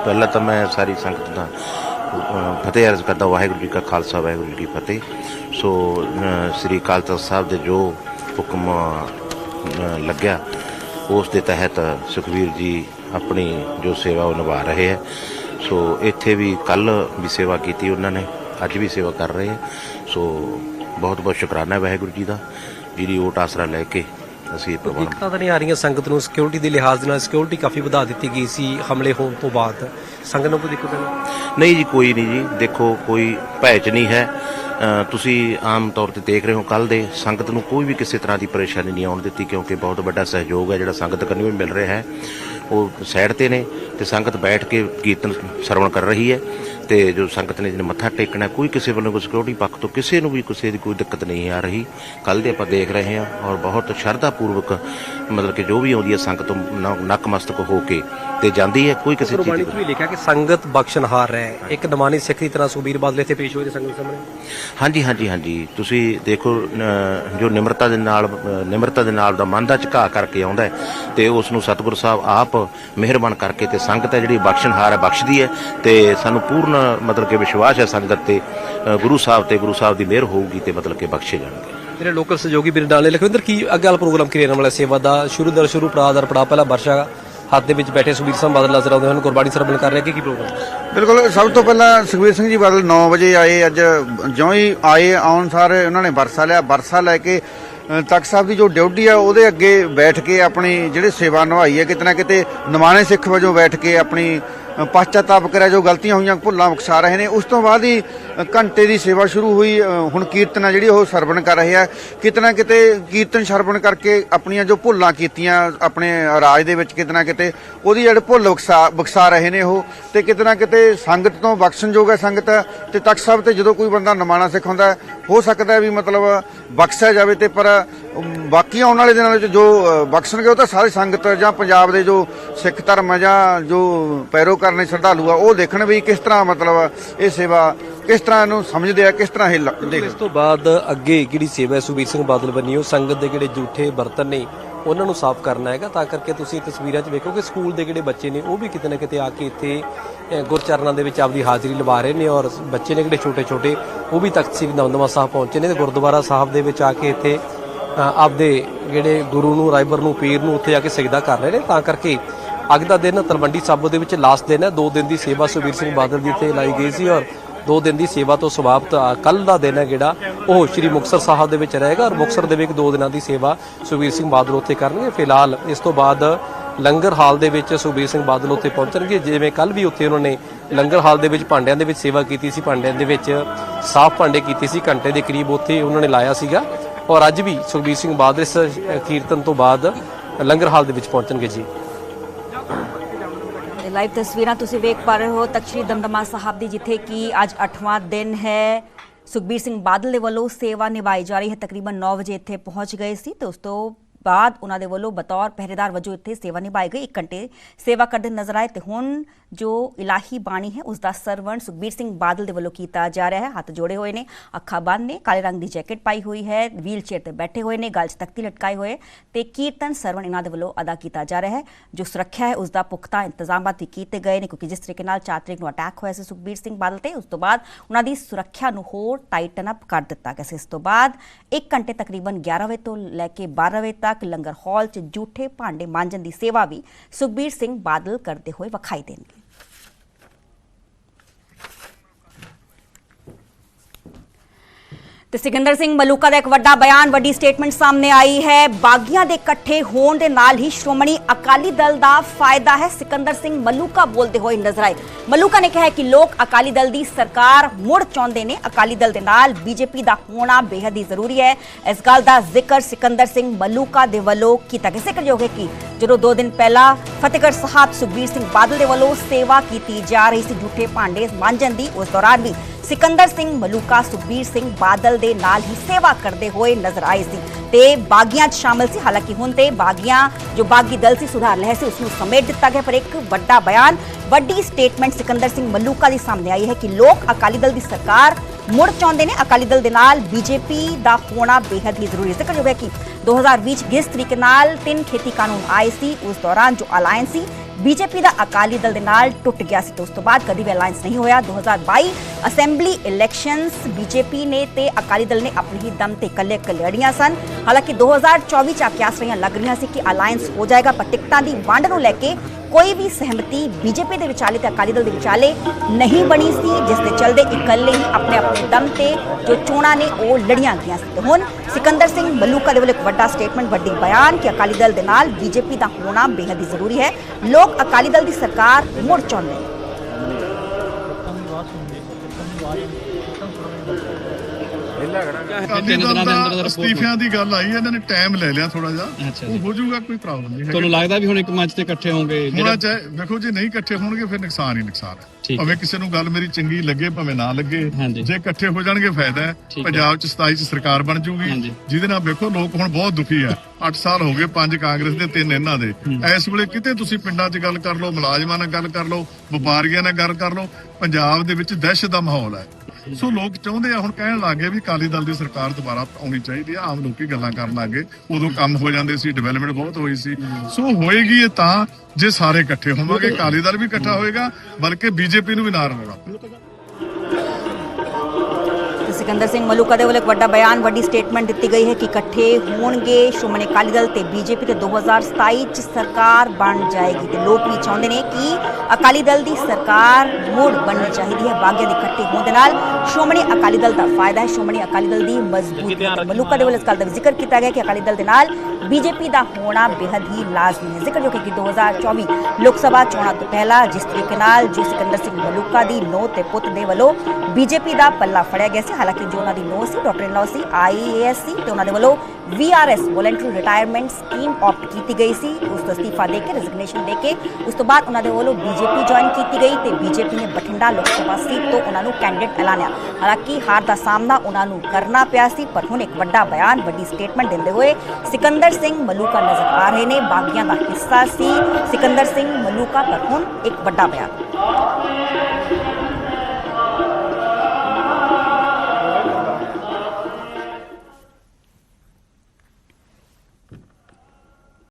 Speaker 7: ਪਹਿਲਾਂ ਤਾਂ ਮੈਂ ਸਾਰੀ ਸੰਗਤ ਦਾ ਫਤਿਹ ਅਰਜ਼ ਕਰਦਾ, ਵਾਹਿਗੁਰੂ ਜੀ ਕਾ ਖਾਲਸਾ, ਵਾਹਿਗੁਰੂ ਜੀ ਕੀ ਫਤਿਹ। ਸੋ ਸ੍ਰੀ ਅਕਾਲ ਤਖਤ ਸਾਹਿਬ ਦੇ ਜੋ ਹੁਕਮ ਲੱਗਿਆ, ਉਸ ਦੇ ਤਹਿਤ ਸੁਖਵੀਰ ਜੀ ਆਪਣੀ ਜੋ ਸੇਵਾ ਉਹ ਨਿਭਾ ਰਹੇ ਹੈ। ਸੋ, ਇੱਥੇ ਵੀ ਕੱਲ ਵੀ ਸੇਵਾ ਕੀਤੀ ਉਹਨਾਂ ਨੇ, ਅੱਜ ਵੀ ਸੇਵਾ ਕਰ ਰਹੇ ਹੈ। ਸੋ ਬਹੁਤ ਬਹੁਤ ਸ਼ੁਕਰਾਨਾ ਵਾਹਿਗੁਰੂ ਜੀ ਦਾ, ਜਿਹਦੀ ਓਟ ਆਸਰਾ ਲੈ ਕੇ ਅਸੀਂ ਇਹ ਪ੍ਰਬੰਧ
Speaker 6: ਦਿੱਕਤਾਂ ਤਾਂ ਨਹੀਂ ਆ ਰਹੀਆਂ। ਸੰਗਤ ਨੂੰ ਸਿਕਿਉਰਿਟੀ ਦੇ ਲਿਹਾਜ਼ ਨਾਲ ਸਿਕਿਉਰਿਟੀ ਕਾਫੀ ਵਧਾ ਦਿੱਤੀ ਗਈ ਸੀ ਹਮਲੇ ਹੋਣ ਤੋਂ ਬਾਅਦ। ਸੰਗਤ ਨੂੰ ਕੋਈ ਦਿੱਕਤ ਨਹੀਂ?
Speaker 7: ਨਹੀਂ ਜੀ ਕੋਈ ਨਹੀਂ ਜੀ। ਦੇਖੋ ਕੋਈ ਭੈ ਚ ਨਹੀਂ ਹੈ। ਤੁਸੀਂ ਆਮ ਤੌਰ ਤੇ ਦੇਖ ਰਹੇ ਹੋ ਕੱਲ ਦੇ ਸੰਗਤ ਨੂੰ ਕੋਈ ਵੀ ਕਿਸੇ ਤਰ੍ਹਾਂ ਦੀ ਪਰੇਸ਼ਾਨੀ ਨਹੀਂ ਆਉਣ ਦਿੱਤੀ ਕਿਉਂਕਿ ਬਹੁਤ ਵੱਡਾ ਸਹਿਯੋਗ ਹੈ ਜਿਹੜਾ ਸੰਗਤ ਕੰਨਿਓ ਵੀ ਮਿਲ ਰਿਹਾ ਹੈ। ਉਹ ਸਾਈਡ ਤੇ ਨੇ ਤੇ ਸੰਗਤ ਬੈਠ ਕੇ ਕੀਰਤਨ ਸਰਵਣ ਕਰ ਰਹੀ ਹੈ। ਤੇ ਜੋ ਸੰਗਤ ਨੇ ਜਿਹਨੇ ਮੱਥਾ ਟੇਕਣਾ, ਕੋਈ ਕਿਸੇ ਵੱਲੋਂ ਕੋਈ ਸਿਕਿਉਰਿਟੀ ਪੱਖ ਤੋਂ ਕਿਸੇ ਨੂੰ ਵੀ ਕਿਸੇ ਦੀ ਕੋਈ ਦਿੱਕਤ ਨਹੀਂ ਆ ਰਹੀ। ਕੱਲ ਦੇ ਆਪਾਂ ਦੇਖ ਰਹੇ ਹਾਂ ਔਰ ਬਹੁਤ ਸ਼ਰਧਾ ਪੂਰਵਕ ਮਤਲਬ ਕਿ ਜੋ ਵੀ ਆਉਂਦੀ ਹੈ ਸੰਗਤ ਨ- ਨਕਮਸਤਕ ਹੋ ਕੇ ਤੇ ਜਾਂਦੀ ਹੈ ਕੋਈ ਕਿਸੇ ਚੀਜ਼
Speaker 6: ਗੁਰਬਾਣੀ 'ਚ ਵੀ ਲਿਖਿਆ ਕਿ ਸੰਗਤ ਬਖਸ਼ਣਹਾਰ ਹੈ। ਇੱਕ ਨਮਾਨੀ ਸਿੱਖ ਦੀ ਤਰ੍ਹਾਂ ਸੁਬੀਰ ਬਾਦਲ ਇੱਥੇ ਪੇਸ਼ ਹੋਏ ਨੇ ਸੰਗਤ ਸਾਹਮਣੇ।
Speaker 7: ਹਾਂਜੀ ਹਾਂਜੀ ਹਾਂਜੀ। ਤੁਸੀਂ ਦੇਖੋ ਜੋ ਨਿਮਰਤਾ ਦੇ ਨਾਲ ਨਿਮਰਤਾ ਦੇ ਨਾਲ ਦਾ ਮਨ ਦਾ ਝੁਕਾ ਕਰਕੇ ਆਉਂਦਾ ਹੈ ਤੇ ਉਸ ਨੂੰ ਸਤਿਗੁਰੂ ਸਾਹਿਬ ਆਪ ਮਿਹਰਬਾਨ ਕਰਕੇ ਤੇ ਸੰਗਤ ਹੈ ਜਿਹੜੀ ਬਖਸ਼ਣਹਾਰ ਹੈ ਬਖਸ਼ਦੀ ਹੈ ਤੇ ਸਾਨੂੰ ਪੂਰਨ ਮਤਲਬ ਕਿ ਵਿਸ਼ਵਾਸ ਹੈ ਸੰਗਤ ਤੇ ਗੁਰੂ ਸਾਹਿਬ ਤੇ ਗੁਰੂ ਸਾਹਿਬ ਦੀ ਮਿਹਰ ਹੋਊਗੀ ਤੇ ਮਤਲਬ ਕਿ ਬਖਸ਼ੇ ਜਾਣਗੇ।
Speaker 6: ਮੇਰੇ ਲੋਕਲ ਸਹਿਯੋਗੀ ਵੀਰ ਡਾਲੇ ਲਖਵਿੰਦਰ ਕੀ ਅੱਗੇ ਵਾਲਾ ਪ੍ਰੋਗਰਾਮ ਕੀ ਰਹਿਣ ਵਾਲਾ ਸੇਵਾ ਦਾ ਸ਼ੁਰੂ ਦਰ ਸ਼ੁਰੂ ਪੜਾਅ ਦਰ ਪੜਾਅ ਪਹਿਲਾ ਵਰਸ਼ਾ ਹੱਥ ਦੇ ਵਿੱਚ ਬੈਠੇ ਸੁਬੀਰ ਸਿੰਘ ਬਾਦਲ ਨਜ਼ਰ ਆਉਂਦੇ ਹਨ। ਗੁਰਬਾਣੀ ਸਰਵਣ ਕਰ ਰਹੇ ਕੀ ਕੀ ਪ੍ਰੋਗਰਾਮ?
Speaker 8: ਬਿਲਕੁਲ, ਸਭ ਤੋਂ ਪਹਿਲਾਂ ਸੁਖਬੀਰ ਸਿੰਘ ਜੀ ਬਾਦਲ 9 ਵਜੇ ਆਏ। ਅੱਜ ਜਿਉਂ ਹੀ ਆਏ, ਆਉਣ ਸਾਰ ਉਹਨਾਂ ਨੇ ਵਰਸਾ ਲਿਆ। ਵਰਸਾ ਲੈ ਕੇ ਤਖਤ ਸਾਹਿਬ ਦੀ ਜੋ ਡਿਊਟੀ ਆ, ਉਹਦੇ ਅੱਗੇ ਬੈਠ ਕੇ ਆਪਣੀ ਜਿਹੜੇ ਸੇਵਾ ਨਿਭਾਈ ਹੈ ਕਿਤੇ ਨਾ ਕਿਤੇ ਨਿਮਾਣੇ ਸਿੱਖ ਵਜੋਂ ਬੈਠ ਕੇ ਆਪਣੀ ਪਛਤਾਤਾਪ ਕਰਿਆ ਜੋ ਗਲਤੀਆਂ ਹੋਈਆਂ, ਭੁੱਲਾਂ ਬਖਸ਼ਾ ਰਹੇ ਨੇ। ਉਸ ਤੋਂ ਬਾਅਦ ਹੀ ਘੰਟੇ ਦੀ ਸੇਵਾ ਸ਼ੁਰੂ ਹੋਈ। ਹੁਣ ਕੀਰਤਨ ਆ ਜਿਹੜੀ ਉਹ ਸਰਵਣ ਕਰ ਰਹੇ ਆ। ਕਿਤੇ ਨਾ ਕਿਤੇ ਕੀਰਤਨ ਸਰਵਣ ਕਰਕੇ ਆਪਣੀਆਂ ਜੋ ਭੁੱਲਾਂ ਕੀਤੀਆਂ ਆਪਣੇ ਰਾਜ ਦੇ ਵਿੱਚ ਕਿਤੇ ਨਾ ਕਿਤੇ, ਉਹਦੀ ਜਿਹੜੇ ਭੁੱਲ ਬਖਸ਼ਾ ਬਖਸ਼ਾ ਰਹੇ ਨੇ ਉਹ। ਤੇ ਕਿਤੇ ਨਾ ਕਿਤੇ ਸੰਗਤ ਤੋਂ ਬਖਸ਼ਣਯੋਗ ਹੈ ਸੰਗਤ। ਤੇ ਤਖਤ ਸਾਹਿਬ ਤੇ ਜਦੋਂ ਕੋਈ ਬੰਦਾ ਨਮਾਣਾ ਸਿੱਖ ਹੁੰਦਾ ਹੋ ਸਕਦਾ ਵੀ ਮਤਲਬ ਬਖਸ਼ਿਆ ਜਾਵੇ ਤੇ ਪਰ ਬਾਕੀ ਆਉਣ ਵਾਲੇ ਦਿਨਾਂ ਵਿੱਚ ਜੋ ਬਖਸ਼ਣਗੇ ਉਹ ਤਾਂ ਸਾਰੇ ਸੰਗਤ ਜਾਂ ਪੰਜਾਬ ਦੇ ਜੋ ਸਿੱਖ ਧਰਮ ਹੈ ਜਾਂ ਜੋ ਪੈਰੋਕਾਰ ਨੇ ਸ਼ਰਧਾਲੂ ਆ, ਉਹ ਦੇਖਣ ਵੀ ਕਿਸ ਤਰ੍ਹਾਂ ਮਤਲਬ ਇਹ ਸੇਵਾ ਕਿਸ ਤਰ੍ਹਾਂ ਇਹਨੂੰ ਸਮਝਦੇ ਆ, ਕਿਸ ਤਰ੍ਹਾਂ ਇਹ ਲ-
Speaker 6: ਇਸ ਤੋਂ ਬਾਅਦ ਅੱਗੇ ਜਿਹੜੀ ਸੇਵਾ ਹੈ ਸੁਬੀਰ ਸਿੰਘ ਬਾਦਲ ਬੰਨੀ ਉਹ ਸੰਗਤ ਦੇ ਜਿਹੜੇ ਝੂਠੇ ਬਰਤਨ ਨੇ, ਉਹਨਾਂ ਨੂੰ ਸਾਫ਼ ਕਰਨਾ ਹੈਗਾ, ਤਾਂ ਕਰਕੇ ਤੁਸੀਂ ਤਸਵੀਰਾਂ 'ਚ ਵੇਖੋ ਕਿ ਸਕੂਲ ਦੇ ਜਿਹੜੇ ਬੱਚੇ ਨੇ, ਉਹ ਵੀ ਕਿਤੇ ਨਾ ਕਿਤੇ ਆ ਕੇ ਇੱਥੇ ਗੁਰਚਰਨਾਂ ਦੇ ਵਿੱਚ ਆਪਦੀ ਹਾਜ਼ਰੀ ਲਵਾ ਰਹੇ ਨੇ ਔਰ ਬੱਚੇ ਨੇ ਜਿਹੜੇ ਛੋਟੇ ਛੋਟੇ ਉਹ ਵੀ ਤਖਤ ਸ੍ਰੀ ਦਮਦਮਾ ਸਾਹਿਬ ਪਹੁੰਚੇ ਨੇ ਤੇ ਗੁਰਦੁਆਰਾ ਸਾਹਿਬ ਦੇ ਵਿੱਚ ਆ ਕੇ ਇੱਥੇ ਆਪਦੇ ਜਿਹੜੇ ਗੁਰੂ ਨੂੰ ਰਾਈਬਰ ਨੂੰ, ਪੀਰ ਨੂੰ ਉੱਥੇ ਆ ਕੇ ਸਿਜਦਾ ਕਰ ਰਹੇ ਨੇ, ਤਾਂ ਕਰਕੇ ਅੱਜ ਦਾ ਦਿਨ ਤਲਵੰਡੀ ਸਾਬੋ ਦੇ ਵਿੱਚ ਲਾਸਟ ਦਿਨ ਹੈ। ਦੋ ਦਿਨ ਦੀ ਸੇਵਾ ਸੁਬੀਰ ਸਿੰਘ ਬਾਦਲ ਦੀ ਇੱਥੇ ਲਾਈ ਗਈ ਸੀ ਔਰ ਦੋ ਦਿਨ ਦੀ ਸੇਵਾ ਤੋਂ ਸਮਾਪਤ ਕੱਲ ਦਾ ਦਿਨ ਹੈ ਜਿਹੜਾ, ਉਹ ਸ੍ਰੀ ਮੁਕਤਸਰ ਸਾਹਿਬ ਦੇ ਵਿੱਚ ਰਹੇਗਾ ਔਰ ਮੁਕਤਸਰ ਦੇ ਵਿੱਚ ਦੋ ਦਿਨਾਂ ਦੀ ਸੇਵਾ ਸੁਖਬੀਰ ਸਿੰਘ ਬਾਦਲ ਉੱਥੇ ਕਰਨਗੇ। ਫਿਲਹਾਲ ਇਸ ਤੋਂ ਬਾਅਦ ਲੰਗਰ ਹਾਲ ਦੇ ਵਿੱਚ ਸੁਖਬੀਰ ਸਿੰਘ ਬਾਦਲ ਉੱਥੇ ਪਹੁੰਚਣਗੇ। ਜਿਵੇਂ ਕੱਲ ਵੀ ਉੱਥੇ ਉਹਨਾਂ ਨੇ ਲੰਗਰ ਹਾਲ ਦੇ ਵਿੱਚ ਭਾਂਡਿਆਂ ਦੇ ਵਿੱਚ ਸੇਵਾ ਕੀਤੀ ਸੀ। ਭਾਂਡਿਆਂ ਦੇ ਵਿੱਚ ਸਾਫ਼ ਭਾਂਡੇ ਕੀਤੇ ਸੀ। ਘੰਟੇ ਦੇ ਕਰੀਬ ਉੱਥੇ ਉਹਨਾਂ ਨੇ ਲਾਇਆ ਸੀਗਾ ਔਰ ਅੱਜ ਵੀ ਸੁਖਬੀਰ ਸਿੰਘ ਬਾਦਲ ਇਸ ਕੀਰਤਨ ਤੋਂ ਬਾਅਦ ਲੰਗਰ ਹਾਲ ਦੇ ਵਿੱਚ ਪਹੁੰਚਣਗੇ ਜੀ।
Speaker 1: ਤੇ ਲਾਈਵ ਤਸਵੀਰਾਂ ਤੁਸੀਂ ਵੇਖ ਪਾ ਰਹੇ ਹੋ ਤਖਸ਼ੀ ਦਮਦਮਾ ਸਾਹਿਬ ਦੀ, ਜਿੱਥੇ ਕਿ ਅੱਜ 8ਵਾਂ ਦਿਨ ਹੈ। ਸੁਖਬੀਰ ਸਿੰਘ ਬਾਦਲ ਦੇ ਵੱਲੋਂ ਸੇਵਾ ਨਿਭਾਈ ਜਾ ਰਹੀ ਹੈ। ਤਕਰੀਬਨ 9 ਵਜੇ ਇੱਥੇ ਪਹੁੰਚ ਗਏ ਸੀ ਤੇ ਉਸ ਤੋਂ ਬਾਅਦ ਉਹਨਾਂ ਦੇ ਵੱਲੋਂ ਬਤੌਰ ਪਹਿਰੇਦਾਰ ਵਜੋਂ ਇੱਥੇ ਸੇਵਾ ਨਿਭਾਈ ਗਈ। 1 ਘੰਟੇ ਸੇਵਾ ਕਰਦੇ ਨਜ਼ਰ ਆਏ ਤੇ ਹੁਣ ਜੋ ਇਲਾਹੀ ਬਾਣੀ ਹੈ, ਉਸ ਦਾ ਸਰਵਣ ਸੁਖਬੀਰ ਸਿੰਘ ਬਾਦਲ ਦੇ ਵੱਲੋਂ ਕੀਤਾ ਜਾ ਰਿਹਾ ਹੈ। ਹੱਥ ਜੋੜੇ ਹੋਏ ਨੇ, ਅੱਖਾਂ ਬੰਦ ਨੇ, ਕਾਲੇ ਰੰਗ ਦੀ ਜੈਕਟ ਪਾਈ ਹੋਈ ਹੈ, ਵੀਲ ਚੇਅਰ ਤੇ ਬੈਠੇ ਹੋਏ ਨੇ, ਗਲ 'ਚ ਤਖਤੀ ਲਟਕਾਏ ਹੋਏ ਤੇ ਕੀਰਤਨ ਸਰਵਣ ਇਹਨਾਂ ਦੇ ਵੱਲੋਂ ਅਦਾ ਕੀਤਾ ਜਾ ਰਿਹਾ ਹੈ। ਜੋ ਸੁਰੱਖਿਆ ਹੈ, ਉਸ ਦਾ ਪੁਖਤਾ ਇੰਤਜ਼ਾਮਾਤ ਵੀ ਕੀਤੇ ਗਏ ਨੇ, ਕਿਉਂਕਿ ਜਿਸ ਤਰੀਕੇ ਨਾਲ 4 ਨੂੰ ਅਟੈਕ ਹੋਇਆ ਸੀ ਸੁਖਬੀਰ ਸਿੰਘ ਬਾਦਲ ਤੇ, ਉਸ ਤੋਂ ਬਾਅਦ ਉਹਨਾਂ ਦੀ ਸੁਰੱਖਿਆ ਨੂੰ ਹੋਰ ਟਾਈਟਨ ਅਪ ਕਰ ਦਿੱਤਾ ਗਿਆ ਸੀ। ਇਸ ਤੋਂ ਬਾਅਦ 1 ਘੰਟੇ ਤਕਰੀਬਨ 11 ਵਜੇ ਤੋਂ ਲੈ ਕੇ 12 ਵਜੇ ਤੱਕ ਲੰਗਰ ਹਾਲ 'ਚ ਜੂਠੇ ਭਾਂਡੇ ਮਾਂਜਣ ਦੀ ਸੇਵਾ ਵੀ ਸੁਖਬੀਰ ਸਿੰਘ ਬਾਦਲ ਕਰਦੇ ਹੋਏ ਵਿਖਾਈ ਦੇਣਗੇ। ਤੇ ਸਿਕੰਦਰ ਸਿੰਘ ਮਲੂਕਾ ਦਾ ਇੱਕ ਵੱਡਾ ਬਿਆਨ, ਵੱਡੀ ਸਟੇਟਮੈਂਟ ਸਾਹਮਣੇ ਆਈ ਹੈ। ਬਾਗੀਆਂ ਦੇ ਇਕੱਠੇ ਹੋਣ ਦੇ ਨਾਲ ਹੀ ਸ਼੍ਰੋਮਣੀ ਅਕਾਲੀ ਦਲ ਦਾ ਫਾਇਦਾ ਹੈ। ਸਿਕੰਦਰ ਸਿੰਘ ਮਲੂਕਾ ਬੋਲਦੇ ਹੋਏ ਨਜ਼ਰ ਆਏ। ਮਲੂਕਾ ਨੇ ਕਿਹਾ ਕਿ ਲੋਕ ਅਕਾਲੀ ਦਲ ਦੀ ਸਰਕਾਰ ਮੁੜ ਚਾਹੁੰਦੇ ਨੇ। ਅਕਾਲੀ ਦਲ ਦੇ ਨਾਲ ਬੀਜੇਪੀ ਦਾ ਹੋਣਾ ਬੇहद ਹੀ ਜ਼ਰੂਰੀ ਹੈ। ਇਸ ਗੱਲ ਦਾ ਜ਼ਿਕਰ ਸਿਕੰਦਰ ਸਿੰਘ ਮਲੂਕਾ ਦੇ ਵੱਲੋਂ ਕੀਤਾ ਗਿਆ। ਜ਼ਿਕਰਯੋਗ ਹੈ ਕਿ ਜਦੋਂ ਦੋ ਦਿਨ ਪਹਿਲਾਂ ਫਤਿਹਗੜ੍ਹ ਸਾਹਿਬ ਸੁਖਬੀਰ ਸਿੰਘ ਬਾਦਲ ਦੇ ਵੱਲੋਂ ਸੇਵਾ ਕੀਤੀ ਜਾ ਰਹੀ ਸੀ ਝੂਠੇ ਭਾਂਡੇ ਮਾਂਜਣ ਦੀ, ਉਸ ਦੌਰਾਨ ਵੀ ਸਿਕੰਦਰ ਸਿੰਘ, ਮਲੂਕਾ ਸੁਖਬੀਰ ਸਿੰਘ ਬਾਦਲ ਦੇ ਨਾਲ ਹੀ ਸੇਵਾ ਕਰਦੇ ਹੋਏ ਨਜ਼ਰ ਆਏ ਸੀ ਤੇ ਬਾਗੀਆਂ 'ਚ ਸ਼ਾਮਲ ਸੀ। ਹਾਲਾਂਕਿ ਹੁਣ ਤੇ ਬਾਗੀਆਂ, ਜੋ ਬਾਗੀ ਦਲ ਸੀ, ਸੁਧਾਰ ਲਹਿਰ ਸੀ ਉਸ ਨੂੰ ਸਮੇਟ ਦਿੱਤਾ ਗਿਆ। ਪਰ ਇੱਕ ਵੱਡਾ ਬਿਆਨ, ਵੱਡੀ ਸਟੇਟਮੈਂਟ ਸਿਕੰਦਰ ਸਿੰਘ ਮਲੂਕਾ ਦੀ ਸਾਹਮਣੇ ਆਈ ਹੈ ਕਿ ਲੋਕ ਅਕਾਲੀ ਦਲ ਦੀ ਸਰਕਾਰ ਮੁੜ ਚਾਹੁੰਦੇ ਨੇ। ਅਕਾਲੀ ਦਲ ਦੇ ਨਾਲ ਬੀਜੇਪੀ ਦਾ ਹੋਣਾ ਬੇहद ਹੀ ਜ਼ਰੂਰੀ ਹੈ। ਜ਼ਿਕਰਯੋਗ ਹੈ ਕਿ 2020 ਚ ਜਿਸ ਤਰੀਕੇ ਨਾਲ ਤਿੰਨ ਖੇਤੀ ਕਾਨੂੰਨ ਆਏ ਸੀ, ਉਸ ਦੌਰਾਨ ਜੋ ਅਲਾਈਅੰਸ ਸੀ ਬੀਜੇਪੀ ਦਾ ਅਕਾਲੀ ਦਲ ਦੇ ਨਾਲ ਟੁੱਟ ਗਿਆ ਸੀ। ਤੇ ਉਸ ਤੋਂ ਬਾਅਦ ਕਦੀ ਵੀ ਅਲਾਈਅੰਸ ਨਹੀਂ ਹੋਇਆ। 2022 ਅਸੈਂਬਲੀ ਇਲੈਕਸ਼ਨਸ ਬੀਜੇਪੀ ਨੇ ਤੇ ਅਕਾਲੀ ਦਲ ਨੇ ਆਪਣੀ ਹੀ ਦਮ ਤੇ ਇਕੱਲੇ ਇਕੱਲੇ ਲੜੀਆਂ ਸਨ। ਹਾਲਾਂਕਿ 2024 ਚ ਆਕਿਆਸ ਰਹੀਆਂ ਲੱਗ ਰਹੀਆਂ ਸੀ ਕਿ ਅਲਾਈਅੰਸ ਹੋ ਜਾਏਗਾ, ਪਰ ਟਿਕਟਾਂ ਦੀ ਵੰਡ ਨੂੰ ਲੈ ਕੇ ਕੋਈ ਵੀ ਸਹਿਮਤੀ ਬੀਜੇਪੀ ਦੇ ਵਿਚਾਲੇ ਤੇ ਅਕਾਲੀ ਦਲ ਦੇ ਵਿਚਾਲੇ ਨਹੀਂ ਬਣੀ ਸੀ, ਜਿਸ ਦੇ ਚਲਦੇ ਇਕੱਲੇ ਹੀ ਆਪਣੇ ਆਪਣੇ ਦਮ ਤੇ ਜੋ ਚੋਣਾਂ ਨੇ ਉਹ ਲੜੀਆਂ ਗਈਆਂ ਸੀ। ਤੇ ਹੁਣ ਸਿਕੰਦਰ ਸਿੰਘ ਮਲੂਕਾ ਦੇ ਵੱਲੋਂ ਇੱਕ ਵੱਡਾ ਸਟੇਟਮੈਂਟ ਵੱਡੀ ਬਿਆਨ ਕਿ ਅਕਾਲੀ ਦਲ ਦੇ ਨਾਲ ਬੀਜੇਪੀ ਦਾ ਹੋਣਾ ਬੇहद ਹੀ ਜ਼ਰੂਰੀ ਹੈ। ਲੋਕ ਅਕਾਲੀ ਦਲ ਦੀ ਸਰਕਾਰ ਮੁੜ ਚਾਹੁੰਦੇ ਨੇ।
Speaker 9: ਅਕਾਲੀ ਦਲ ਦਾ ਅਸਤੀਫਿਆਂ ਦੀ ਗੱਲ ਆਈ ਇਹਨਾਂ ਨੇ ਟਾਈਮ ਲੈ ਲਿਆ ਥੋੜਾ ਜਿਹਾ। ਉਹ ਹੋ ਜਾਊਗਾ ਕੋਈ ਪ੍ਰੋਬਲਮ ਨਹੀਂ
Speaker 10: ਤੁਹਾਨੂੰ ਲੱਗਦਾ ਵੀ ਹੁਣ ਇੱਕ ਮੰਚ ਤੇ ਇਕੱਠੇ ਹੋਣਗੇ?
Speaker 9: ਹੋਣਾ ਚਾਹੇ ਵੇਖੋ ਜੇ ਨਹੀਂ ਇਕੱਠੇ ਹੋਣਗੇ ਫਿਰ ਨੁਕਸਾਨ ਹੀ ਨੁਕਸਾਨ ਹੈ।
Speaker 10: ਠੀਕ ਹੈ।
Speaker 9: ਭਾਵੇਂ ਕਿਸੇ ਨੂੰ ਗੱਲ ਮੇਰੀ ਚੰਗੀ ਲੱਗੇ ਭਾਵੇਂ ਨਾ ਲੱਗੇ
Speaker 10: ਹਾਂਜੀ।
Speaker 9: ਜੇ ਇਕੱਠੇ ਹੋ ਜਾਣਗੇ ਫਾਇਦਾ ਹੈ।
Speaker 10: ਠੀਕ ਹੈ।
Speaker 9: ਪੰਜਾਬ ਚ 27 ਚ ਸਰਕਾਰ ਬਣ। ਜੂਗੀ। ਜਿਹਦੇ ਨਾਲ ਵੇਖੋ ਲੋਕ ਹੁਣ ਬਹੁਤ ਦੁਖੀ ਆ 8 ਸਾਲ ਹੋ ਗਏ ਪੰਜ ਕਾਂਗਰਸ ਦੇ ਤਿੰਨ ਇਹਨਾਂ ਦੇ। ਇਸ ਵੇਲੇ ਕਿਤੇ ਤੁਸੀਂ ਪਿੰਡਾਂ 'ਚ ਗੱਲ ਕਰ ਲਓ ਮੁਲਾਜ਼ਮਾਂ ਨਾਲ ਗੱਲ ਕਰ ਲਓ ਵਪਾਰੀਆਂ ਨਾਲ ਗੱਲ ਕਰ ਲਓ ਪੰਜਾਬ ਦੇ ਵਿੱਚ ਦਹਿਸ਼ਤ ਦਾ ਮਾਹੌਲ ਹੈ। ਸੋ ਲੋਕ ਚਾਹੁੰਦੇ ਆ ਹੁਣ ਕਹਿਣ ਲੱਗੇ ਵੀ ਅਕਾਲੀ ਦਲ ਦੀ ਸਰਕਾਰ ਦੁਬਾਰਾ ਆਉਣੀ ਚਾਹੀਦੀ ਆ। ਆਮ ਲੋਕੀ ਗੱਲਾਂ ਕਰਨ ਲੱਗੇ ਉਦੋਂ ਕੰਮ ਹੋ ਜਾਂਦੇ ਸੀ ਡਿਵੈਲਪਮੈਂਟ ਬਹੁਤ ਹੋਈ ਸੀ। ਸੋ ਹੋਏਗੀ ਇਹ ਤਾਂ ਜੇ ਸਾਰੇ ਇਕੱਠੇ ਹੋਵਾਂਗੇ, ਅਕਾਲੀ ਦਲ ਵੀ ਇਕੱਠਾ ਹੋਏਗਾ, ਬਲਕਿ ਬੀਜੇਪੀ ਨੂੰ ਵੀ ਨਾਲ ਹੋਵੇਗਾ
Speaker 1: ਤੇ ਸਿੰਘ ਮਲੂਕਾ ਦੇ ਵੱਲੋਂ ਇੱਕ ਵੱਡਾ ਬਿਆਨ, ਵੱਡੀ ਸਟੇਟਮੈਂਟ ਦਿੱਤੀ ਗਈ ਹੈ ਕਿ ਇਕੱਠੇ ਹੋਣਗੇ। ਸ਼੍ਰੋਮਣੀ ਅਕਾਲੀ ਦਲ ਤੇ ਬੀਜੇਪੀ ਤੇ 2027 ਚ ਸਰਕਾਰ ਬਣ ਜਾਏਗੀ। ਤੇ ਲੋਕ ਵੀ ਚਾਹੁੰਦੇ ਨੇ ਕਿ ਅਕਾਲੀ ਦਲ ਦੀ ਸਰਕਾਰ ਮੁੜ ਬਣਨੀ ਚਾਹੀਦੀ ਹੈ, ਬਾਗੀਆਂ ਦੇ ਇਕੱਠੇ ਹੋਣ ਦੇ ਨਾਲ। ਸ਼੍ਰੋਮਣੀ ਅਕਾਲੀ ਦਲ ਦਾ ਫਾਇਦਾ ਹੈ, ਸ਼੍ਰੋਮਣੀ ਅਕਾਲੀ ਦਲ ਦੀ ਮਜ਼ਬੂਤੀ ਮਲੂਕਾ ਦੇ ਵੱਲੋਂ ਇਸ ਗੱਲ ਦਾ ਜ਼ਿਕਰ ਕੀਤਾ ਗਿਆ ਕਿ ਅਕਾਲੀ ਦਲ ਦੇ ਨਾਲ ਬੀਜੇਪੀ ਦਾ ਹੋਣਾ ਬੇहद ਹੀ ਲਾਜ਼ਮੀ ਹੈ। ਜ਼ਿਕਰ ਜੋ ਕਿ 2024 ਲੋਕ ਸਭਾ ਚੋਣਾਂ ਤੋਂ ਪਹਿਲਾਂ ਜਿਸ ਤਰੀਕੇ ਨਾਲ ਜੋ ਸਿਕੰਦਰ ਸਿੰਘ ਮਲੂਕਾ ਦੀ ਨੋ ਤੇ ਪੁੱਤ ਦੇ ਵੱਲੋਂ ਬੀਜੇਪੀ ਦਾ ਪੱਲਾ ਫੜਿਆ ਗਿਆ ਸੀ, ਹਾਲਾਂਕਿ ਜੋ ਉਹਨਾਂ ਦੀ ਨੋ ਸੀ ਡਾਕਟਰ ਇਨ ਸੀ ਆਈਏਐਸ ਸੀ ਤੇ ਉਹਨਾਂ ਦੇ ਵੱਲੋਂ VRS voluntary retirement scheme opt ਕੀਤੀ ਗਈ ਸੀ ਉਸ ਤੋਂ ਅਸਤੀਫਾ ਦੇ ਕੇ ਰੈਜ਼ਿਗਨੇਸ਼ਨ ਦੇ ਕੇ ਉਸ ਤੋਂ ਬਾਅਦ ਉਹਨਾਂ ਦੇ ਵੱਲੋਂ ਬੀਜੇਪੀ ਜੁਆਇਨ ਕੀਤੀ ਗਈ ਤੇ ਬੀਜੇਪੀ ਨੇ ਬਠਿੰਡਾ ਲੋਕ ਸਭਾ ਸੀਟ ਤੋਂ ਉਹਨਾਂ ਨੂੰ ਕੈਂਡੀਡੇਟ ਐਲਾਨਿਆ ਹਾਲਾਂਕਿ ਹਾਰ ਦਾ ਸਾਹਮਣਾ ਉਹਨਾਂ ਨੂੰ ਕਰਨਾ ਪਿਆ ਸੀ ਪਰ ਹੁਣ ਇੱਕ ਵੱਡਾ ਬਿਆਨ ਵੱਡੀ ਸਟੇਟਮੈਂਟ ਦਿੰਦੇ ਹੋਏ ਸਿਕੰਦਰ ਸਿੰਘ ਮਲੂਕਾ ਨਜ਼ਰ ਆ ਰਹੇ ਨੇ ਬਾਗੀਆਂ ਦਾ ਹਿੱਸਾ ਸੀ ਸਿਕੰਦਰ ਸਿੰਘ ਮਲੂਕਾ ਪਰ ਹੁਣ ਇੱਕ ਵੱਡਾ ਬਿਆਨ